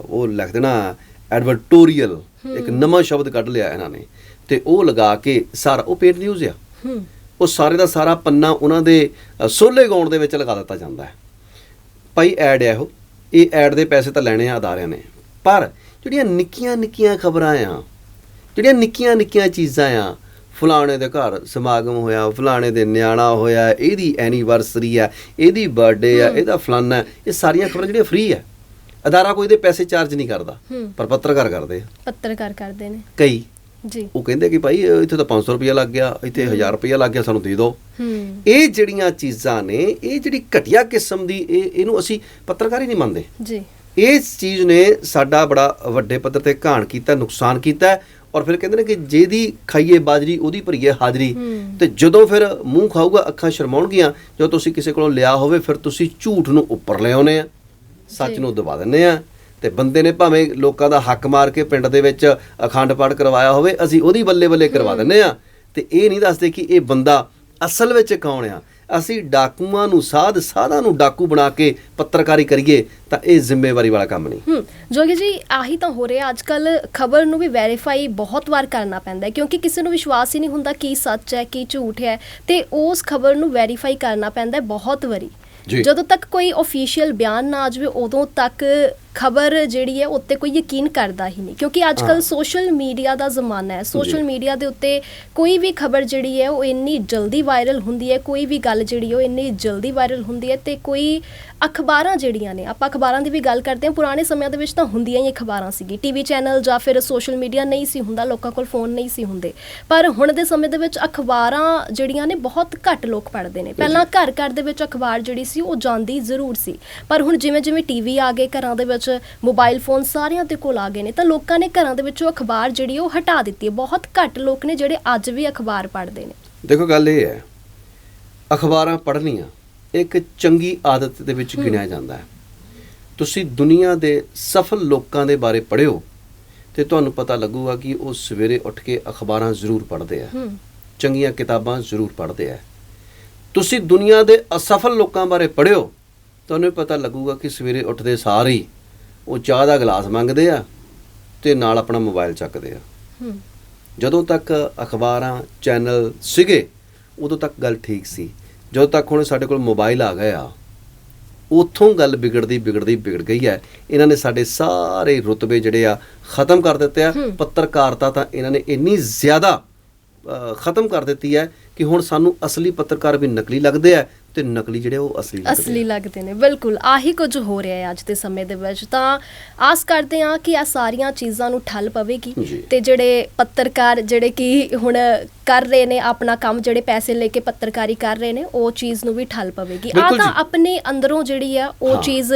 Speaker 1: ਉਹ ਲਿਖ ਦੇਣਾ ਐਡਵਰਟੋਰੀਅਲ ਇੱਕ ਨਵਾਂ ਸ਼ਬਦ ਕੱਢ ਲਿਆ ਇਹਨਾਂ ਨੇ। ਤੇ ਉਹ ਲਗਾ ਕੇ ਸਾਰਾ ਉਹ ਪੇਡ ਨਿਊਜ਼ ਆ।
Speaker 2: ਹੂੰ।
Speaker 1: ਉਹ ਸਾਰੇ ਦਾ ਸਾਰਾ ਪੰਨਾ ਉਹਨਾਂ ਦੇ ਸੋਲੇ ਗਾਉਣ ਦੇ ਵਿੱਚ ਲਗਾ ਦਿੱਤਾ ਜਾਂਦਾ ਹੈ। ਭਾਈ ਐਡ ਹੈ ਉਹ। ਇਹ ਐਡ ਦੇ ਪੈਸੇ ਤਾਂ ਲੈਣੇ ਆ ਅਦਾਰਿਆਂ ਨੇ। ਪਰ ਜਿਹੜੀਆਂ ਨਿੱਕੀਆਂ ਨਿੱਕੀਆਂ ਖਬਰਾਂ ਆ ਜਿਹੜੀਆਂ ਨਿੱਕੀਆਂ ਨਿੱਕੀਆਂ ਚੀਜ਼ਾਂ ਆ ਫਲਾਣੇ ਦੇ ਘਰ ਸਮਾਗਮ ਹੋਇਆ ਫਲਾਣੇ ਦੇ ਨਿਆਣਾ ਹੋਇਆ ਇਹਦੀ ਐਨੀਵਰਸਰੀ ਆ ਇਹਦੀ ਬਰਥਡੇ ਆ ਇਹਦਾ ਫਲਾਨਾ ਇਹ ਸਾਰੀਆਂ ਖਬਰਾਂ ਜਿਹੜੀਆਂ ਫ੍ਰੀ ਆ। ਅਦਾਰਾ ਕੋਈ ਦੇ ਪੈਸੇ ਚਾਰਜ ਨਹੀਂ ਕਰਦਾ। ਪਰ ਪੱਤਰਕਾਰ ਕਰਦੇ ਆ।
Speaker 2: ਪੱਤਰਕਾਰ ਕਰਦੇ ਨੇ।
Speaker 1: ਕਈ।
Speaker 2: ਜੀ।
Speaker 1: ਉਹ ਕਹਿੰਦੇ ਕਿ ਭਾਈ ਇੱਥੇ ਤਾਂ 500 ਰੁਪਇਆ ਲੱਗ ਗਿਆ ਇੱਥੇ 1000 ਰੁਪਇਆ ਲੱਗ ਗਿਆ ਸਾਨੂੰ ਦੇ ਦਿਓ।
Speaker 2: ਹੂੰ।
Speaker 1: ਇਹ ਜਿਹੜੀਆਂ ਚੀਜ਼ਾਂ ਨੇ ਇਹ ਜਿਹੜੀ ਘਟੀਆ ਕਿਸਮ ਦੀ ਇਹ ਇਹਨੂੰ ਅਸੀਂ ਪੱਤਰਕਾਰੀ ਨਹੀਂ ਮੰਨਦੇ।
Speaker 2: ਜੀ।
Speaker 1: ਇਸ ਚੀਜ਼ ਨੇ ਸਾਡਾ ਬੜਾ ਵੱਡੇ ਪੱਧਰ ਤੇ ਘਾਣ ਕੀਤਾ ਨੁਕਸਾਨ ਕੀਤਾ ਔਰ ਫਿਰ ਕਹਿੰਦੇ ਨੇ ਕਿ ਜਿਹਦੀ ਖਾਈਏ ਬਾਜਰੀ ਉਹਦੀ ਭਰੀਏ ਹਾਜ਼ਰੀ। ਤੇ ਜਦੋਂ ਫਿਰ ਮੂੰਹ ਖਾਊਗਾ ਅੱਖਾਂ ਸ਼ਰਮਾਉਣਗੀਆਂ ਜਦੋਂ ਤੁਸੀਂ ਕਿਸੇ ਕੋਲੋਂ ਲਿਆ ਹੋਵੇ ਫਿਰ ਤੁਸੀਂ ਝੂਠ ਨੂੰ ਉੱਪਰ ਲੈ ਆਉਨੇ ਆ ਸੱਚ। ਨੂੰ ਦਬਾ ਦਿੰਦੇ ਆ। ਤੇ ਬੰਦੇ ਨੇ ਭਾਵੇਂ ਲੋਕਾਂ ਦਾ ਹੱਕ ਮਾਰ ਕੇ ਪਿੰਡ ਦੇ ਵਿੱਚ ਅਖੰਡ ਪਾਠ ਕਰਵਾਇਆ ਹੋਵੇ ਅਸੀਂ ਉਹਦੀ ਬੱਲੇ ਬੱਲੇ ਕਰਵਾ ਦਿੰਦੇ ਆ ਤੇ ਇਹ ਨਹੀਂ ਦੱਸਦੇ ਕਿ ਇਹ ਬੰਦਾ ਅਸਲ ਵਿੱਚ ਕੌਣ ਆ। ਅਸੀਂ ਡਾਕੂਆਂ ਨੂੰ ਸਾਧ ਸਾਧਾਂ ਨੂੰ ਡਾਕੂ ਬਣਾ ਕੇ ਪੱਤਰਕਾਰੀ ਕਰੀਏ ਤਾਂ ਇਹ ਜ਼ਿੰਮੇਵਾਰੀ ਵਾਲਾ ਕੰਮ ਨਹੀਂ।
Speaker 2: ਹੂੰ ਜੋਗੀ ਜੀ ਆਹੀ ਤਾਂ ਹੋ ਰਿਹਾ। ਅੱਜ ਕੱਲ ਖਬਰ ਨੂੰ ਵੀ ਵੈਰੀਫਾਈ ਬਹੁਤ ਵਾਰ ਕਰਨਾ ਪੈਂਦਾ ਹੈ ਕਿਉਂਕਿ ਕਿਸੇ ਨੂੰ ਵਿਸ਼ਵਾਸ ਹੀ ਨਹੀਂ ਹੁੰਦਾ ਕੀ ਸੱਚ ਹੈ ਕੀ ਝੂਠ ਹੈ। ਤੇ ਉਸ ਖਬਰ ਨੂੰ ਵੈਰੀਫਾਈ ਕਰਨਾ ਪੈਂਦਾ ਹੈ ਬਹੁਤ ਵਾਰੀ। ਜਦੋਂ ਤੱਕ ਕੋਈ ਅਫੀਸ਼ੀਅਲ ਬਿਆਨ ਨਾ ਆ ਜਾਵੇ ਉਦੋਂ ਤੱਕ ਖਬਰ ਜਿਹੜੀ ਹੈ ਉੱਤੇ ਕੋਈ ਯਕੀਨ ਕਰਦਾ ਹੀ ਨਹੀਂ। ਕਿਉਂਕਿ ਅੱਜ। ਕੱਲ ਸੋਸ਼ਲ ਮੀਡੀਆ ਦਾ ਜ਼ਮਾਨਾ ਹੈ। ਸੋਸ਼ਲ ਮੀਡੀਆ ਦੇ ਉੱਤੇ ਕੋਈ ਵੀ ਖਬਰ ਜਿਹੜੀ ਹੈ ਉਹ ਇੰਨੀ ਜਲਦੀ ਵਾਇਰਲ ਹੁੰਦੀ ਹੈ ਕੋਈ ਵੀ ਗੱਲ ਜਿਹੜੀ ਉਹ ਇੰਨੀ ਜਲਦੀ ਵਾਇਰਲ ਹੁੰਦੀ ਹੈ ਤੇ ਕੋਈ ਅਖਬਾਰਾਂ ਜਿਹੜੀਆਂ ਨੇ ਆਪਾਂ ਅਖਬਾਰਾਂ ਦੀ ਵੀ ਗੱਲ ਕਰਦੇ ਹਾਂ ਪੁਰਾਣੇ ਸਮਿਆਂ ਦੇ ਵਿੱਚ ਤਾਂ ਹੁੰਦੀਆਂ ਹੀ ਅਖਬਾਰਾਂ ਸੀਗੀ ਟੀਵੀ ਚੈਨਲ ਜਾਂ ਫਿਰ ਸੋਸ਼ਲ ਮੀਡੀਆ ਨਹੀਂ ਸੀ ਹੁੰਦਾ ਲੋਕਾਂ ਕੋਲ ਫੋਨ ਨਹੀਂ ਸੀ ਹੁੰਦੇ। ਪਰ ਹੁਣ ਦੇ ਸਮੇਂ ਦੇ ਵਿੱਚ ਅਖਬਾਰਾਂ ਜਿਹੜੀਆਂ ਨੇ ਬਹੁਤ ਘੱਟ ਲੋਕ ਪੜ੍ਹਦੇ ਨੇ। ਪਹਿਲਾਂ ਘਰ ਘਰ ਦੇ ਵਿੱਚ ਅਖਬਾਰ ਜਿਹੜੀ ਸੀ ਉਹ ਜਾਂਦੀ ਜ਼ਰੂਰ ਸੀ। ਪਰ ਹੁਣ ਜਿਵੇਂ ਜਿਵੇਂ ਟੀਵੀ ਆ ਗਏ ਘਰਾਂ ਦੇ ਵਿੱਚ ਮੋਬਾਈਲ ਫੋਨ ਸਾਰਿਆਂ ਦੇ ਕੋਲ ਆ ਗਏ ਨੇ ਤਾਂ ਲੋਕਾਂ ਨੇ ਘਰਾਂ ਦੇ ਵਿੱਚੋਂ ਅਖਬਾਰ ਜਿਹੜੀ ਉਹ ਹਟਾ ਦਿੱਤੀ ਹੈ। ਬਹੁਤ ਘੱਟ ਲੋਕ ਨੇ ਜਿਹੜੇ ਅੱਜ ਵੀ ਅਖਬਾਰ ਪੜ੍ਹਦੇ ਨੇ।
Speaker 1: ਦੇਖੋ ਗੱਲ ਇਹ ਹੈ ਅਖਬਾਰਾਂ ਪੜ੍ਹਨੀਆਂ ਇੱਕ ਚੰਗੀ ਆਦਤ ਦੇ ਵਿੱਚ ਗਿਣਿਆ ਜਾਂਦਾ ਹੈ। ਤੁਸੀਂ ਦੁਨੀਆ ਦੇ ਸਫਲ ਲੋਕਾਂ ਦੇ ਬਾਰੇ ਪੜ੍ਹਿਓ ਤੇ ਤੁਹਾਨੂੰ ਪਤਾ ਲੱਗੂਗਾ ਕਿ ਉਹ ਸਵੇਰੇ ਉੱਠ ਕੇ ਅਖਬਾਰਾਂ ਜ਼ਰੂਰ ਪੜ੍ਹਦੇ ਆ। ਚੰਗੀਆਂ ਕਿਤਾਬਾਂ ਜ਼ਰੂਰ ਪੜ੍ਹਦੇ ਆ। ਤੁਸੀਂ ਦੁਨੀਆ ਦੇ ਅਸਫਲ ਲੋਕਾਂ ਬਾਰੇ ਪੜ੍ਹਿਓ ਤੁਹਾਨੂੰ ਪਤਾ ਲੱਗੂਗਾ ਕਿ ਸਵੇਰੇ ਉੱਠਦੇ ਸਾਰ ਹੀ ਉਹ ਚਾਹ ਦਾ ਗਲਾਸ ਮੰਗਦੇ ਆ ਤੇ ਨਾਲ ਆਪਣਾ ਮੋਬਾਈਲ ਚੱਕਦੇ ਆ। ਜਦੋਂ ਤੱਕ ਅਖਬਾਰਾਂ ਚੈਨਲ ਸੀਗੇ ਉਦੋਂ ਤੱਕ ਗੱਲ ਠੀਕ ਸੀ। ਜਦੋਂ ਤੱਕ ਹੁਣ ਸਾਡੇ ਕੋਲ ਮੋਬਾਈਲ ਆ ਗਏ ਆ ਉੱਥੋਂ ਗੱਲ ਵਿਗੜਦੀ ਵਿਗੜਦੀ ਵਿਗੜ ਗਈ ਹੈ। ਇਹਨਾਂ ਨੇ ਸਾਡੇ ਸਾਰੇ ਰੁਤਬੇ ਜਿਹੜੇ ਆ ਖਤਮ ਕਰ ਦਿੱਤੇ ਆ। ਪੱਤਰਕਾਰਤਾ ਤਾਂ ਇਹਨਾਂ ਨੇ ਇੰਨੀ ਜ਼ਿਆਦਾ ਖਤਮ ਕਰ ਦਿੱਤੀ ਹੈ ਕਿ ਹੁਣ ਸਾਨੂੰ ਅਸਲੀ ਪੱਤਰਕਾਰ ਵੀ ਨਕਲੀ ਲੱਗਦੇ ਆ ਤੇ ਨਕਲੀ ਜਿਹੜੇ ਉਹ ਅਸਲੀ ਲੱਗਦੇ
Speaker 2: ਅਸਲੀ
Speaker 1: ਆ
Speaker 2: ਲੱਗਦੇ ਨੇ ਬਿਲਕੁਲ ਆਹੀ ਕੁਝ ਹੋ ਰਿਹਾ ਹੈ ਅੱਜ ਦੇ ਸਮੇਂ ਦੇ ਵਿੱਚ ਤਾਂ ਆਸ ਕਰਦੇ ਹਾਂ ਕਿ ਇਹ ਸਾਰੀਆਂ ਚੀਜ਼ਾਂ ਨੂੰ ਠੱਲ ਪਵੇਗੀ। ਤੇ ਜਿਹੜੇ ਪੱਤਰਕਾਰ ਜਿਹੜੇ ਕਿ ਹੁਣ ਕਰ ਰਹੇ ਨੇ ਆਪਣਾ ਕੰਮ ਜਿਹੜੇ ਪੈਸੇ ਲੈ ਕੇ ਪੱਤਰਕਾਰੀ ਕਰ ਰਹੇ ਨੇ ਉਹ ਚੀਜ਼ ਨੂੰ ਵੀ ਠੱਲ ਪਵੇਗੀ ਆ ਤਾਂ। ਆਪਣੇ ਅੰਦਰੋਂ ਜਿਹੜੀ ਆ ਉਹ। ਚੀਜ਼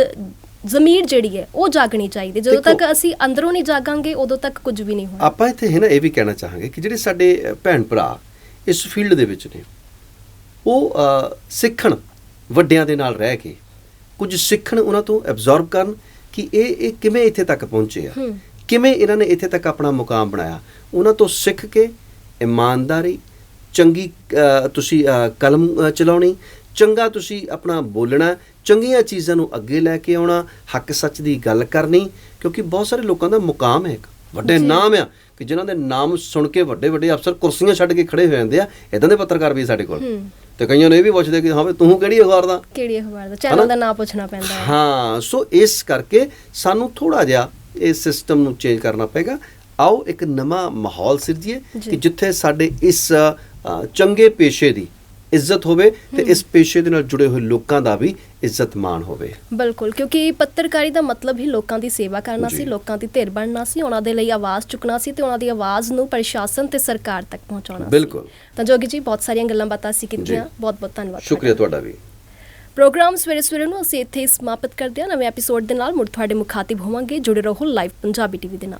Speaker 2: ਜ਼ਮੀਰ ਜਿਹੜੀ ਹੈ ਉਹ ਜਾਗਣੀ ਚਾਹੀਦੀ ਜਦੋਂ ਤੱਕ ਅਸੀਂ ਅੰਦਰੋਂ ਨਹੀਂ ਜਾਗਾਂਗੇ ਉਦੋਂ ਤੱਕ ਕੁਝ ਵੀ ਨਹੀਂ ਹੋਣਾ।
Speaker 1: ਆਪਾਂ ਇੱਥੇ ਹੈ ਨਾ ਇਹ ਵੀ ਕਹਿਣਾ ਚਾਹਾਂਗੇ ਕਿ ਜਿਹੜੇ ਸਾਡੇ ਭੈਣ ਭਰਾ ਇਸ ਫੀਲਡ ਦੇ ਵਿੱਚ ਨੇ ਉਹ ਸਿੱਖਣ ਵੱਡਿਆਂ ਦੇ ਨਾਲ ਰਹਿ ਕੇ ਕੁਝ ਸਿੱਖਣ ਉਹਨਾਂ ਤੋਂ ਐਬਜ਼ੌਰਬ ਕਰਨ ਕਿ ਇਹ ਇਹ ਕਿਵੇਂ ਇੱਥੇ ਤੱਕ ਪਹੁੰਚੇ ਆ। ਕਿਵੇਂ ਇਹਨਾਂ ਨੇ ਇੱਥੇ ਤੱਕ ਆਪਣਾ ਮੁਕਾਮ ਬਣਾਇਆ। ਉਹਨਾਂ ਤੋਂ ਸਿੱਖ ਕੇ ਇਮਾਨਦਾਰੀ ਚੰਗੀ ਤੁਸੀਂ ਕਲਮ ਚਲਾਉਣੀ ਚੰਗਾ ਤੁਸੀਂ ਆਪਣਾ ਬੋਲਣਾ ਚੰਗੀਆਂ ਚੀਜ਼ਾਂ ਨੂੰ ਅੱਗੇ ਲੈ ਕੇ ਆਉਣਾ ਹੱਕ ਸੱਚ ਦੀ ਗੱਲ ਕਰਨੀ ਕਿਉਂਕਿ ਬਹੁਤ ਸਾਰੇ ਲੋਕਾਂ ਦਾ ਮੁਕਾਮ ਹੈ ਇੱਕ ਵੱਡੇ। ਨਾਮ ਆ ਕਿ ਜਿਨ੍ਹਾਂ ਦੇ ਨਾਮ ਸੁਣ ਕੇ ਵੱਡੇ ਵੱਡੇ ਅਫਸਰ ਕੁਰਸੀਆਂ ਛੱਡ ਕੇ ਖੜੇ ਹੋ ਜਾਂਦੇ ਆ ਇਦਾਂ ਦੇ ਪੱਤਰਕਾਰ ਵੀ ਸਾਡੇ ਕੋਲ। ਤੇ ਕਈਆਂ ਨੂੰ ਇਹ ਵੀ ਪੁੱਛਦੇ ਕਿ ਹਾਂ ਵੀ ਤੂੰ ਕਿਹੜੀ ਅਖਬਾਰ ਦਾ
Speaker 2: ਕਿਹੜੀ ਅਖਬਾਰ ਦਾ? ਚੈਨਲ ਦਾ ਨਾਮ ਪੁੱਛਣਾ ਪੈਂਦਾ ਹੈ
Speaker 1: ਹਾਂ ਸੋ ਇਸ ਕਰਕੇ ਸਾਨੂੰ ਥੋੜਾ ਜਿਹਾ ਇਸ ਸਿਸਟਮ ਨੂੰ ਚੇਂਜ ਕਰਨਾ ਪਏਗਾ ਆਓ ਇੱਕ ਨਵਾਂ ਮਾਹੌਲ ਸਿਰਜੀਏ। ਕਿ ਜਿੱਥੇ ਸਾਡੇ ਇਸ ਚੰਗੇ ਪੇਸ਼ੇ ਦੀ ਇੱਜ਼ਤ ਹੋਵੇ ਤੇ ਇਸ ਪੇਸ਼ੇ ਦੇ ਨਾਲ ਜੁੜੇ ਹੋਏ ਲੋਕਾਂ ਦਾ ਵੀ ਇੱਜ਼ਤ ਮਾਣ ਹੋਵੇ।
Speaker 2: ਬਿਲਕੁਲ ਕਿਉਂਕਿ ਪੱਤਰਕਾਰੀ ਦਾ ਮਤਲਬ ਹੀ ਲੋਕਾਂ ਦੀ ਸੇਵਾ ਕਰਨਾ। ਸੀ ਲੋਕਾਂ ਦੀ ਧਿਰ ਬਣਨਾ ਸੀ ਉਹਨਾਂ ਦੇ ਲਈ ਆਵਾਜ਼ ਚੁੱਕਣਾ ਸੀ ਤੇ ਉਹਨਾਂ ਦੀ ਆਵਾਜ਼ ਨੂੰ ਪ੍ਰਸ਼ਾਸਨ ਤੇ ਸਰਕਾਰ ਤੱਕ ਪਹੁੰਚਾਉਣਾ ਸੀ।
Speaker 1: ਬਿਲਕੁਲ।
Speaker 2: ਤਾਂ ਜੋਗੀ ਜੀ ਬਹੁਤ ਸਾਰੀਆਂ ਗੱਲਾਂ ਬਾਤਾਂ ਅਸੀਂ ਕੀਤੀਆਂ। ਬਹੁਤ ਬਹੁਤ ਧੰਨਵਾਦ
Speaker 1: ਸ਼ੁਕਰੀਆ ਤੁਹਾਡਾ ਵੀ।
Speaker 2: ਪ੍ਰੋਗਰਾਮ ਸਵੇਰੇ ਸਵੇਰੇ ਨੂੰ ਅਸੀਂ ਇੱਥੇ ਹੀ ਸਮਾਪਤ ਕਰਦੇ ਹਾਂ। ਨਵੇਂ ਐਪੀਸੋਡ ਦੇ ਨਾਲ ਮੁੜ ਤੁਹਾਡੇ ਮੁਖਾਤਿਬ ਹੋਵਾਂਗੇ। ਜੁੜੇ ਰਹੋ ਲਾਈਵ ਪੰਜਾਬੀ ਟੀਵੀ ਦੇ ਨਾਲ।